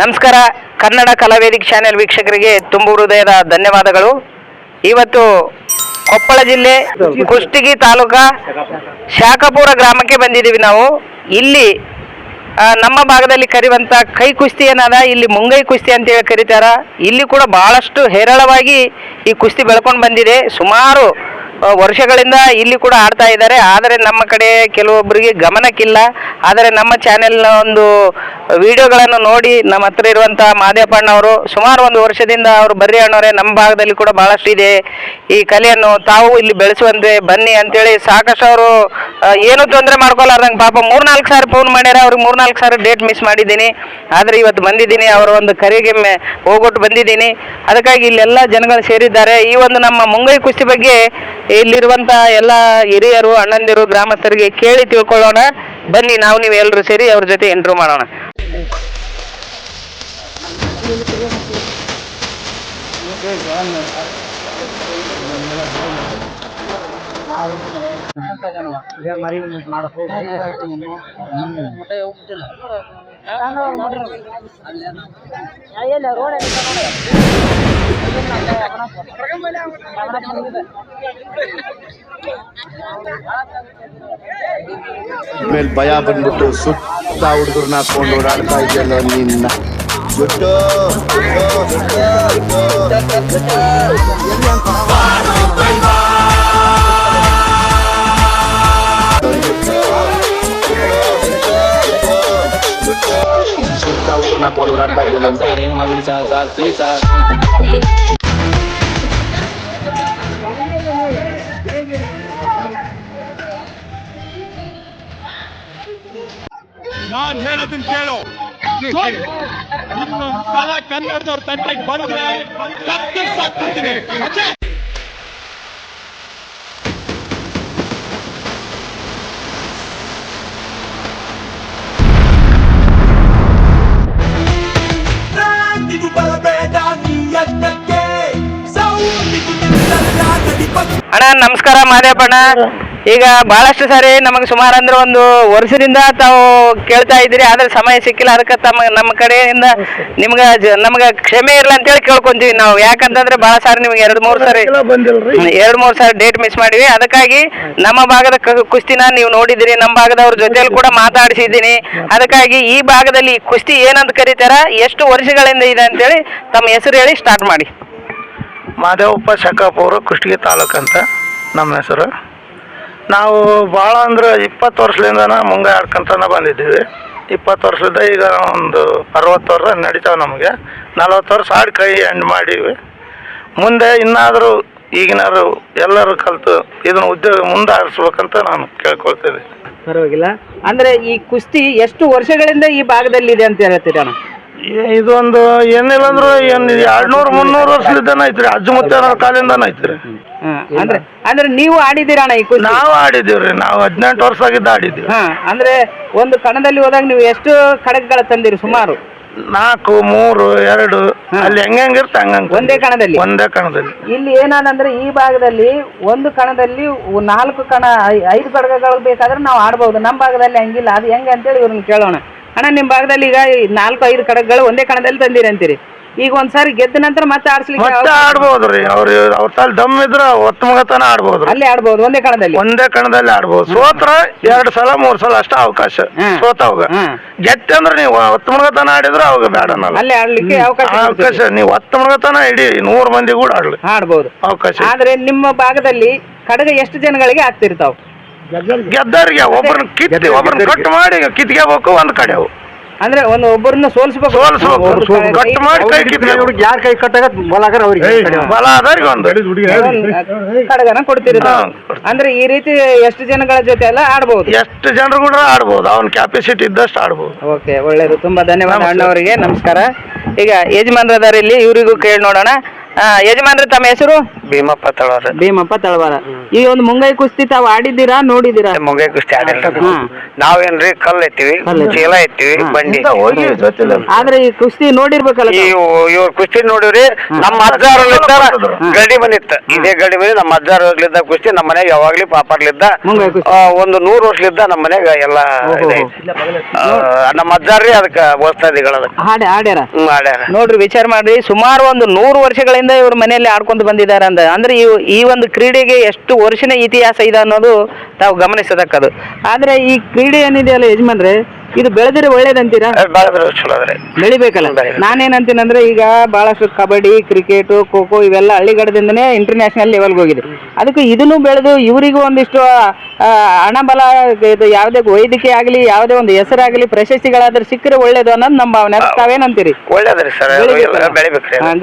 ನಮಸ್ಕಾರ. ಕನ್ನಡ ಕಲಾವೇದಿಕ್ ಚಾನೆಲ್ ವೀಕ್ಷಕರಿಗೆ ತುಂಬು ಹೃದಯದ ಧನ್ಯವಾದಗಳು. ಇವತ್ತು ಕೊಪ್ಪಳ ಜಿಲ್ಲೆ ಕುಷ್ಟಗಿ ತಾಲೂಕಾ ಶಾಖಪುರ ಗ್ರಾಮಕ್ಕೆ ಬಂದಿದ್ದೀವಿ ನಾವು. ಇಲ್ಲಿ ನಮ್ಮ ಭಾಗದಲ್ಲಿ ಕರೆಯುವಂಥ ಕೈ ಕುಸ್ತಿ ಏನದ? ಇಲ್ಲಿ ಮುಂಗೈ ಕುಸ್ತಿ ಅಂತೇಳಿ ಕರೀತಾರ. ಇಲ್ಲಿ ಕೂಡ ಬಹಳಷ್ಟು ಹೇರಳವಾಗಿ ಈ ಕುಸ್ತಿ ಬೆಳ್ಕೊಂಡು ಬಂದಿದೆ. ಸುಮಾರು ವರ್ಷಗಳಿಂದ ಇಲ್ಲಿ ಕೂಡ ಆಡ್ತಾ ಇದ್ದಾರೆ. ಆದರೆ ನಮ್ಮ ಕಡೆ ಕೆಲವೊಬ್ಬರಿಗೆ ಗಮನಕ್ಕಿಲ್ಲ. ಆದರೆ ನಮ್ಮ ಚಾನೆಲ್ನ ಒಂದು ವಿಡಿಯೋಗಳನ್ನು ನೋಡಿ ನಮ್ಮ ಹತ್ರ ಇರುವಂತಹ ಮಾದೇಪಣ್ಣ ಅವರು ಸುಮಾರು ಒಂದು ವರ್ಷದಿಂದ ಅವರು ಬರ್ರಿ ಅಣ್ಣವರೇ, ನಮ್ಮ ಭಾಗದಲ್ಲಿ ಕೂಡ ಬಹಳಷ್ಟು ಇದೆ. ಈ ಕಲೆಯನ್ನು ತಾವು ಇಲ್ಲಿ ಬೆಳೆಸುವಂತೆ ಬನ್ನಿ ಅಂತೇಳಿ ಸಾಕಷ್ಟು ಅವರು ಏನು ತೊಂದರೆ ಮಾಡ್ಕೊಲಾರ್ದಂಗೆ ಪಾಪ ಮೂರ್ನಾಲ್ಕು ಸಾರಿ ಫೋನ್ ಮಾಡ್ಯಾರ, ಅವ್ರಿಗೆ ಮೂರ್ನಾಲ್ಕು ಸಾರಿ ಡೇಟ್ ಮಿಸ್ ಮಾಡಿದ್ದೀನಿ. ಆದರೆ ಇವತ್ತು ಬಂದಿದ್ದೀನಿ, ಅವರ ಒಂದು ಕರೆಗೆ ಹೋಗೊಟ್ಟು ಬಂದಿದ್ದೀನಿ. ಅದಕ್ಕಾಗಿ ಇಲ್ಲೆಲ್ಲ ಜನಗಳು ಸೇರಿದ್ದಾರೆ. ಈ ಒಂದು ನಮ್ಮ ಮುಂಗೈ ಕುಸ್ತಿ ಬಗ್ಗೆ ಇಲ್ಲಿರುವಂತಹ ಎಲ್ಲ ಹಿರಿಯರು, ಅಣ್ಣಂದಿರು, ಗ್ರಾಮಸ್ಥರಿಗೆ ಕೇಳಿ ತಿಳ್ಕೊಳ್ಳೋಣ. ಬನ್ನಿ ನಾವು ನೀವು ಎಲ್ಲರೂ ಸೇರಿ ಅವ್ರ ಜೊತೆ ಎಂಟ್ರು ಮಾಡೋಣ. ಮೇಲೆ ಭಯ ಬಂದ್ಬಿಟ್ಟು ಸುತ್ತ ಹುಡುಗರನ್ನ ಹಾಕೊಂಡು ಓಡಾಡ್ತಾ ಇದೆಯಲ್ಲ ನಿನ್ನ ಬಿಟ್ಟು ಓಡಾಡ್ತಾ ಇದೆಯಲ್ಲ ಅಂತ ನಾನ್ ಹೇಳೋದನ್ನ ಕೇಳು ಇನ್ನೊಂದ್ ಸಲ ಕನ್ನಡದವ್ರ ತಂಟೆಗೆ ಬಂದ್ರೆ ಕತ್ತರಿಸಾಕ್ಬಿಡ್ತೀನಿ. ಅಚ್ಚೆ? ನಮಸ್ಕಾರ ಮಾದೇಪಣ್ಣ ಈಗ ಬಹಳಷ್ಟು ಸಾರಿ ನಮಗೆ ಸುಮಾರು ಅಂದ್ರೆ ಒಂದು ವರ್ಷದಿಂದ ತಾವು ಕೇಳ್ತಾ ಇದ್ದೀರಿ ಆದ್ರೆ ಸಮಯ ಸಿಕ್ಕಿಲ್ಲ ಅದಕ್ಕೆ ತಮ್ಮ ನಮ್ಮ ಕಡೆಯಿಂದ ನಿಮ್ಗೆ ನಮ್ಗೆ ಕ್ಷಮೆ ಅಂತ ಹೇಳಿ ಕೇಳ್ಕೊಂತೀವಿ ನಾವು. ಯಾಕಂತಂದ್ರೆ ಬಹಳ ಸಾರಿ ನಿಮ್ಗೆ ಎರಡ್ ಮೂರು ಸಾರಿ ಎರಡು ಮೂರು ಸಾರಿ ಡೇಟ್ ಮಿಸ್ ಮಾಡಿವಿ. ಅದಕ್ಕಾಗಿ ನಮ್ಮ ಭಾಗದ ಕುಸ್ತಿನ ನೀವು ನೋಡಿದಿರಿ ನಮ್ಮ ಭಾಗದವ್ರ ಜೊತೆಲಿ ಕೂಡ ಮಾತಾಡಿಸಿದ್ದೀನಿ. ಅದಕ್ಕಾಗಿ ಈ ಭಾಗದಲ್ಲಿ ಕುಸ್ತಿ ಏನಂತ ಕರೀತಾರ ಎಷ್ಟು ವರ್ಷಗಳಿಂದ ಇದೆ ಅಂತೇಳಿ ತಮ್ಮ ಹೆಸರು ಹೇಳಿ ಸ್ಟಾರ್ಟ್ ಮಾಡಿ. ಮಾದೇವಪ್ಪ ಶಕಾಪುರ ಕುಷ್ಟಗಿ ತಾಲೂಕು ಅಂತ ನಮ್ಮ ಹೆಸರು. ನಾವು ಭಾಳ ಅಂದ್ರೆ ಇಪ್ಪತ್ತು ವರ್ಷದಿಂದ ಮುಂಗ ಆಡ್ಕೊಂತಾನೆ ಬಂದಿದ್ದೀವಿ. ಇಪ್ಪತ್ತು ವರ್ಷದ ಈಗ ಒಂದು ಅರವತ್ತು ವರ್ಷ ನಡೀತಾವೆ ನಮಗೆ. ನಲ್ವತ್ತು ವರ್ಷ ಆಡಿ ಕೈ ಎಂಡ್ ಮಾಡೀವಿ. ಮುಂದೆ ಇನ್ನಾದರೂ ಈಗಿನವರು ಎಲ್ಲರೂ ಕಲಿತು ಇದನ್ನು ಉದ್ಯೋಗ ಮುಂದಾಡಿಸ್ಬೇಕಂತ ನಾನು ಕೇಳ್ಕೊಳ್ತಿದ್ದೆ ಪರವಾಗಿಲ್ಲ. ಅಂದರೆ ಈ ಕುಸ್ತಿ ಎಷ್ಟು ವರ್ಷಗಳಿಂದ ಈ ಭಾಗದಲ್ಲಿ ಇದೆ ಅಂತ ಹೇಳ್ತೀರಾ? ಇದೊಂದು ಏನಿಲ್ಲ ಅಂದ್ರು ಏನ್ ಎರಡ್ನೂರು ಮುನ್ನೂರು ವರ್ಷದಿಂದ ಐತ್ರಿ. ಅಜ್ಜ ಮುತ್ತನ ಕಾಲಿಂದನೇ ಐತ್ರಿ. ಅಂದ್ರೆ ಅಂದ್ರೆ ನೀವು ಆಡಿದಿರ ಅಣ್ಣ ಈ ಕುಸ್ತಿ ನಾವು ಆಡಿದೀವ್ರಿ ನಾವು ಹದಿನೆಂಟು ವರ್ಷ ಆಗಿದ್ದ ಆಡಿದ್ದೀವಿ. ಹಾ ಅಂದ್ರೆ ಒಂದು ಕಣದಲ್ಲಿ ಹೋದಾಗ ನೀವು ಎಷ್ಟು ಖಡಕ್ಗಳ ತಂದಿರಿ ಸುಮಾರು? ನಾಲ್ಕು ಮೂರು ಎರಡು. ಅಲ್ಲಿ ಹೆಂಗಿರುತ್ತೆ ಹಂಗಂಗ ಒಂದೇ ಕಣದಲ್ಲಿ? ಒಂದೇ ಕಣದಲ್ಲಿ. ಇಲ್ಲಿ ಏನಾದಂದ್ರೆ ಈ ಭಾಗದಲ್ಲಿ ಒಂದು ಕಣದಲ್ಲಿ ನಾಲ್ಕು ಕಣ ಐ- ಐದು ಖಡ್ಗಗಳು ಬೇಕಾದ್ರೆ ನಾವು ಆಡ್ಬೋದು. ನಮ್ಮ ಭಾಗದಲ್ಲಿ ಹಂಗಿಲ್ಲ. ಅದು ಹೆಂಗೆ ಅಂತೇಳಿ ಇವ್ರನ್ನ ಕೇಳೋಣ. ಅಣ್ಣ ನಿಮ್ ಭಾಗದಲ್ಲಿ ಈಗ ಈ ನಾಲ್ಕು ಐದು ಕಡಗಳು ಒಂದೇ ಕಣದಲ್ಲಿ ತಂದಿರಿ ಅಂತೀರಿ. ಈಗ ಒಂದ್ಸಾರಿ ಗೆದ್ದ ನಂತರ ಮತ್ತೆ ಆಡ್ಸ್ಲಿಕ್ಕೆ ಮತ್ತೆ ಆಡ್ಬೋದ್ರಿ. ಅವ್ರ ಅವ್ರ ತಲೆ ದಮ್ ಇದ್ರ ಒತ್ತ ಮಗತನ ಆಡ್ಬೋದ್ರಿ. ಅಲ್ಲೇ ಆಡ್ಬೋದು ಒಂದೇ ಕಣದಲ್ಲಿ. ಒಂದೇ ಕಣದಲ್ಲಿ ಆಡ್ಬೋದು. ಸೋತ್ರ ಎರಡ್ ಸಲ ಮೂರ್ ಸಲ ಅಷ್ಟ ಅವಕಾಶ. ಸೋತ ಅವಾಗ. ಹ್ಮ್. ಅಂದ್ರೆ ನೀವು ಒತ್ತ ಮಗತನ ಆಡಿದ್ರೆ ಅವಾಗ ಬೇಡ ಅನ್ನಲ್ಲ ಅಲ್ಲೇ ಆಡ್ಲಿಕ್ಕೆ ಅವಕಾಶ ಅವಕಾಶ ಕೊಡ್ತೀರಿ. ನೀವು ಒತ್ತ ಮಗತನ ಇಡೀ ನೂರ್ ಮಂದಿ ಕೂಡ ಆಡ್ಲಿ. ಆಡ್ಬೋದು. ಅವಕಾಶ ಆದ್ರೆ ನಿಮ್ಮ ಭಾಗದಲ್ಲಿ ಕಡಗ ಎಷ್ಟು ಜನಗಳಿಗೆ ಆಗ್ತಿರ್ತಾವ? ಗೆದ್ದವ್ರಿಗೆ. ಒಬ್ಬರನ್ನ ಕಿತ್ತಿ ಒಬ್ಬರನ್ನ ಕಟ್ ಮಾಡಿ ಕಿತ್ಕೋಬೇಕು ಒಂದ್ ಕಡೆ ಅವು. ಅಂದ್ರೆ ಒಂದು ಒಬ್ಬರನ್ನ ಸೋಲಿಸಬೇಕು. ಸೋಲ್ಸ್ಬೇಕು. ಕಟ್ ಮಾಡಿ ಕೈ ಯಾರ ಕೈ ಕಟ್ಟಾಗ ಬಲಾಗರ ಅವ್ರಿಗೆ. ಬಲ ಆದವ್ರಿಗೆ ಒಂದು. ಒಂದು ಕಡಗನ ಕೊಡ್ತೀರಿ ತಾವು. ಅಂದ್ರೆ ಈ ರೀತಿ ಎಷ್ಟು ಜನಗಳ ಜೊತೆ ಎಲ್ಲ ಆಡ್ಬಹುದು ಎಷ್ಟು ಜನರು ಕೂಡ ಆಡ್ಬೋದು. ಅವ್ನ ಕ್ಯಾಪಾಸಿಟಿ ಇದ್ದಷ್ಟು ಆಡ್ಬೋದು. ಓಕೆ ಒಳ್ಳೇದು. ತುಂಬಾ ಧನ್ಯವಾದ ಅಣ್ಣವರಿಗೆ. ನಮಸ್ಕಾರ. ಈಗ ಯಜಮಾನ್ರದಾರ ಇಲ್ಲಿ ಇವರಿಗೂ ಕೇಳಿ ನೋಡೋಣ. ಆ, ಯಜಮಾನ್ರಿ ತಮ್ಮ ಹೆಸರು? ಭೀಮಪ್ಪ ತಳವಾರ. ಭೀಮಪ್ಪ ತಳವಾರ. ಈ ಒಂದು ಮುಂಗೈ ಕುಸ್ತಿ ತಾವ್ ಆಡಿದ್ದೀರಾ ನೋಡಿದ್ದೀರಾ? ಮುಂಗೈ ಕುಸ್ತಿ ಆಡಿಲ್ಲ. ಹಾ. ನಾವೇನ್ರಿ ಕಲ್ ಎತ್ತೀವಿ ಕಲ್ಲ್ ಎತ್ತೀವಿ. ಚೀಲ ಎತ್ತೀವಿ ಬಂಡಿ. ಆದ್ರೆ ಈ ಕುಸ್ತಿ ನೋಡಿರ್ಬೇಕಲ್ಲ ಈ ತಾವು? ಇವ್ರ ಕುಸ್ತಿ ನೋಡಿವ್ರಿ ನಮ್ಮ ಅಜ್ಜಾರಲ್ಲಿದ್ದ ಗಡಿ ಬಂದಿತ್ತ. ಇದೇ ಗಡಿ ಬಂದಿ ನಮ್ಮ ಅಜ್ಜಾರಲ್ಲಿದ್ದ ಕುಸ್ತಿ ನಮ್ಮ ಮನೆಗೆ ಯಾವಾಗ್ಲಿ ಪಾಪರ್ಲಿದ್ದ. ಮುಂಗೈ ಕುಸ್ತಿ. ಆ, ಒಂದು ನೂರು ವರ್ಷಲಿದ್ದ ನಮ್ಮ ಮನೆಗ ಎಲ್ಲ ಇದೈತಿ. ಆ, ನಮ್ಮ ಅಜ್ಜಾರ್ರಿ ಅದಕ್ಕ ಓದ್ತಾದಿಗಳು ಅದಕ್ಕೆ ಹಾಡಿ ಆಡ್ಯಾರ ಹ್ಮ್ ಆಡ್ಯಾರ ನೋಡ್ರಿ ವಿಚಾರ ಮಾಡ್ರಿ ಸುಮಾರು ಒಂದು ನೂರು ವರ್ಷಗಳಿಂದ ಇವ್ರ ಮನೆಯಲ್ಲಿ ಆಡ್ಕೊಂಡು ಬಂದಿದ್ದಾರೆ ಅಂದ. ಅಂದ್ರೆ ಈ ಈ ಒಂದು ಕ್ರೀಡೆಗೆ ಎಷ್ಟು ವರ್ಷನ ಇತಿಹಾಸ ಇದೆ ಅನ್ನೋದು ತಾವು ಗಮನಿಸತಕ್ಕದು ಆದ್ರೆ ಈ ಕ್ರೀಡೆ ಏನಿದೆಯಲ್ಲ ಯಜಮಾನ್ರೆ ಇದು ಬೆಳೆದ್ರೆ ಒಳ್ಳೇದಂತೀರಾ? ಚಲೋ ಬೆಳಿಬೇಕಲ್ಲ? ಬೆಳಿಬೇಕು. ನಾನೇನಂತೀನಂದ್ರೆ ಈಗ ಬಹಳಷ್ಟು ಕಬಡ್ಡಿ ಕ್ರಿಕೆಟ್ ಖೋ ಖೋ ಇವೆಲ್ಲ ಹಳ್ಳಿಗಡದಿಂದನೇ ಇಂಟರ್ನ್ಯಾಷನಲ್ ಲೆವೆಲ್ಗೆ ಹೋಗಿದೆ ಅದಕ್ಕೆ ಇದನ್ನು ಬೆಳೆದು ಇವರಿಗೂ ಒಂದಿಷ್ಟು ಆ, ಹಣ ಬಲ ಇದು ಯಾವುದೇ ವೈದ್ಯಕೀಯ ಆಗಲಿ ಯಾವುದೇ ಒಂದು ಹೆಸರಾಗಲಿ ಪ್ರಶಸ್ತಿಗಳಾದ್ರೆ ಸಿಕ್ಕರೆ ಒಳ್ಳೇದು ಅನ್ನೋದು ನಮ್ಮ ಭಾವನೆ. ಅದಕ್ಕೆ ತಾವೇನಂತೀರಿ? ಸರ್.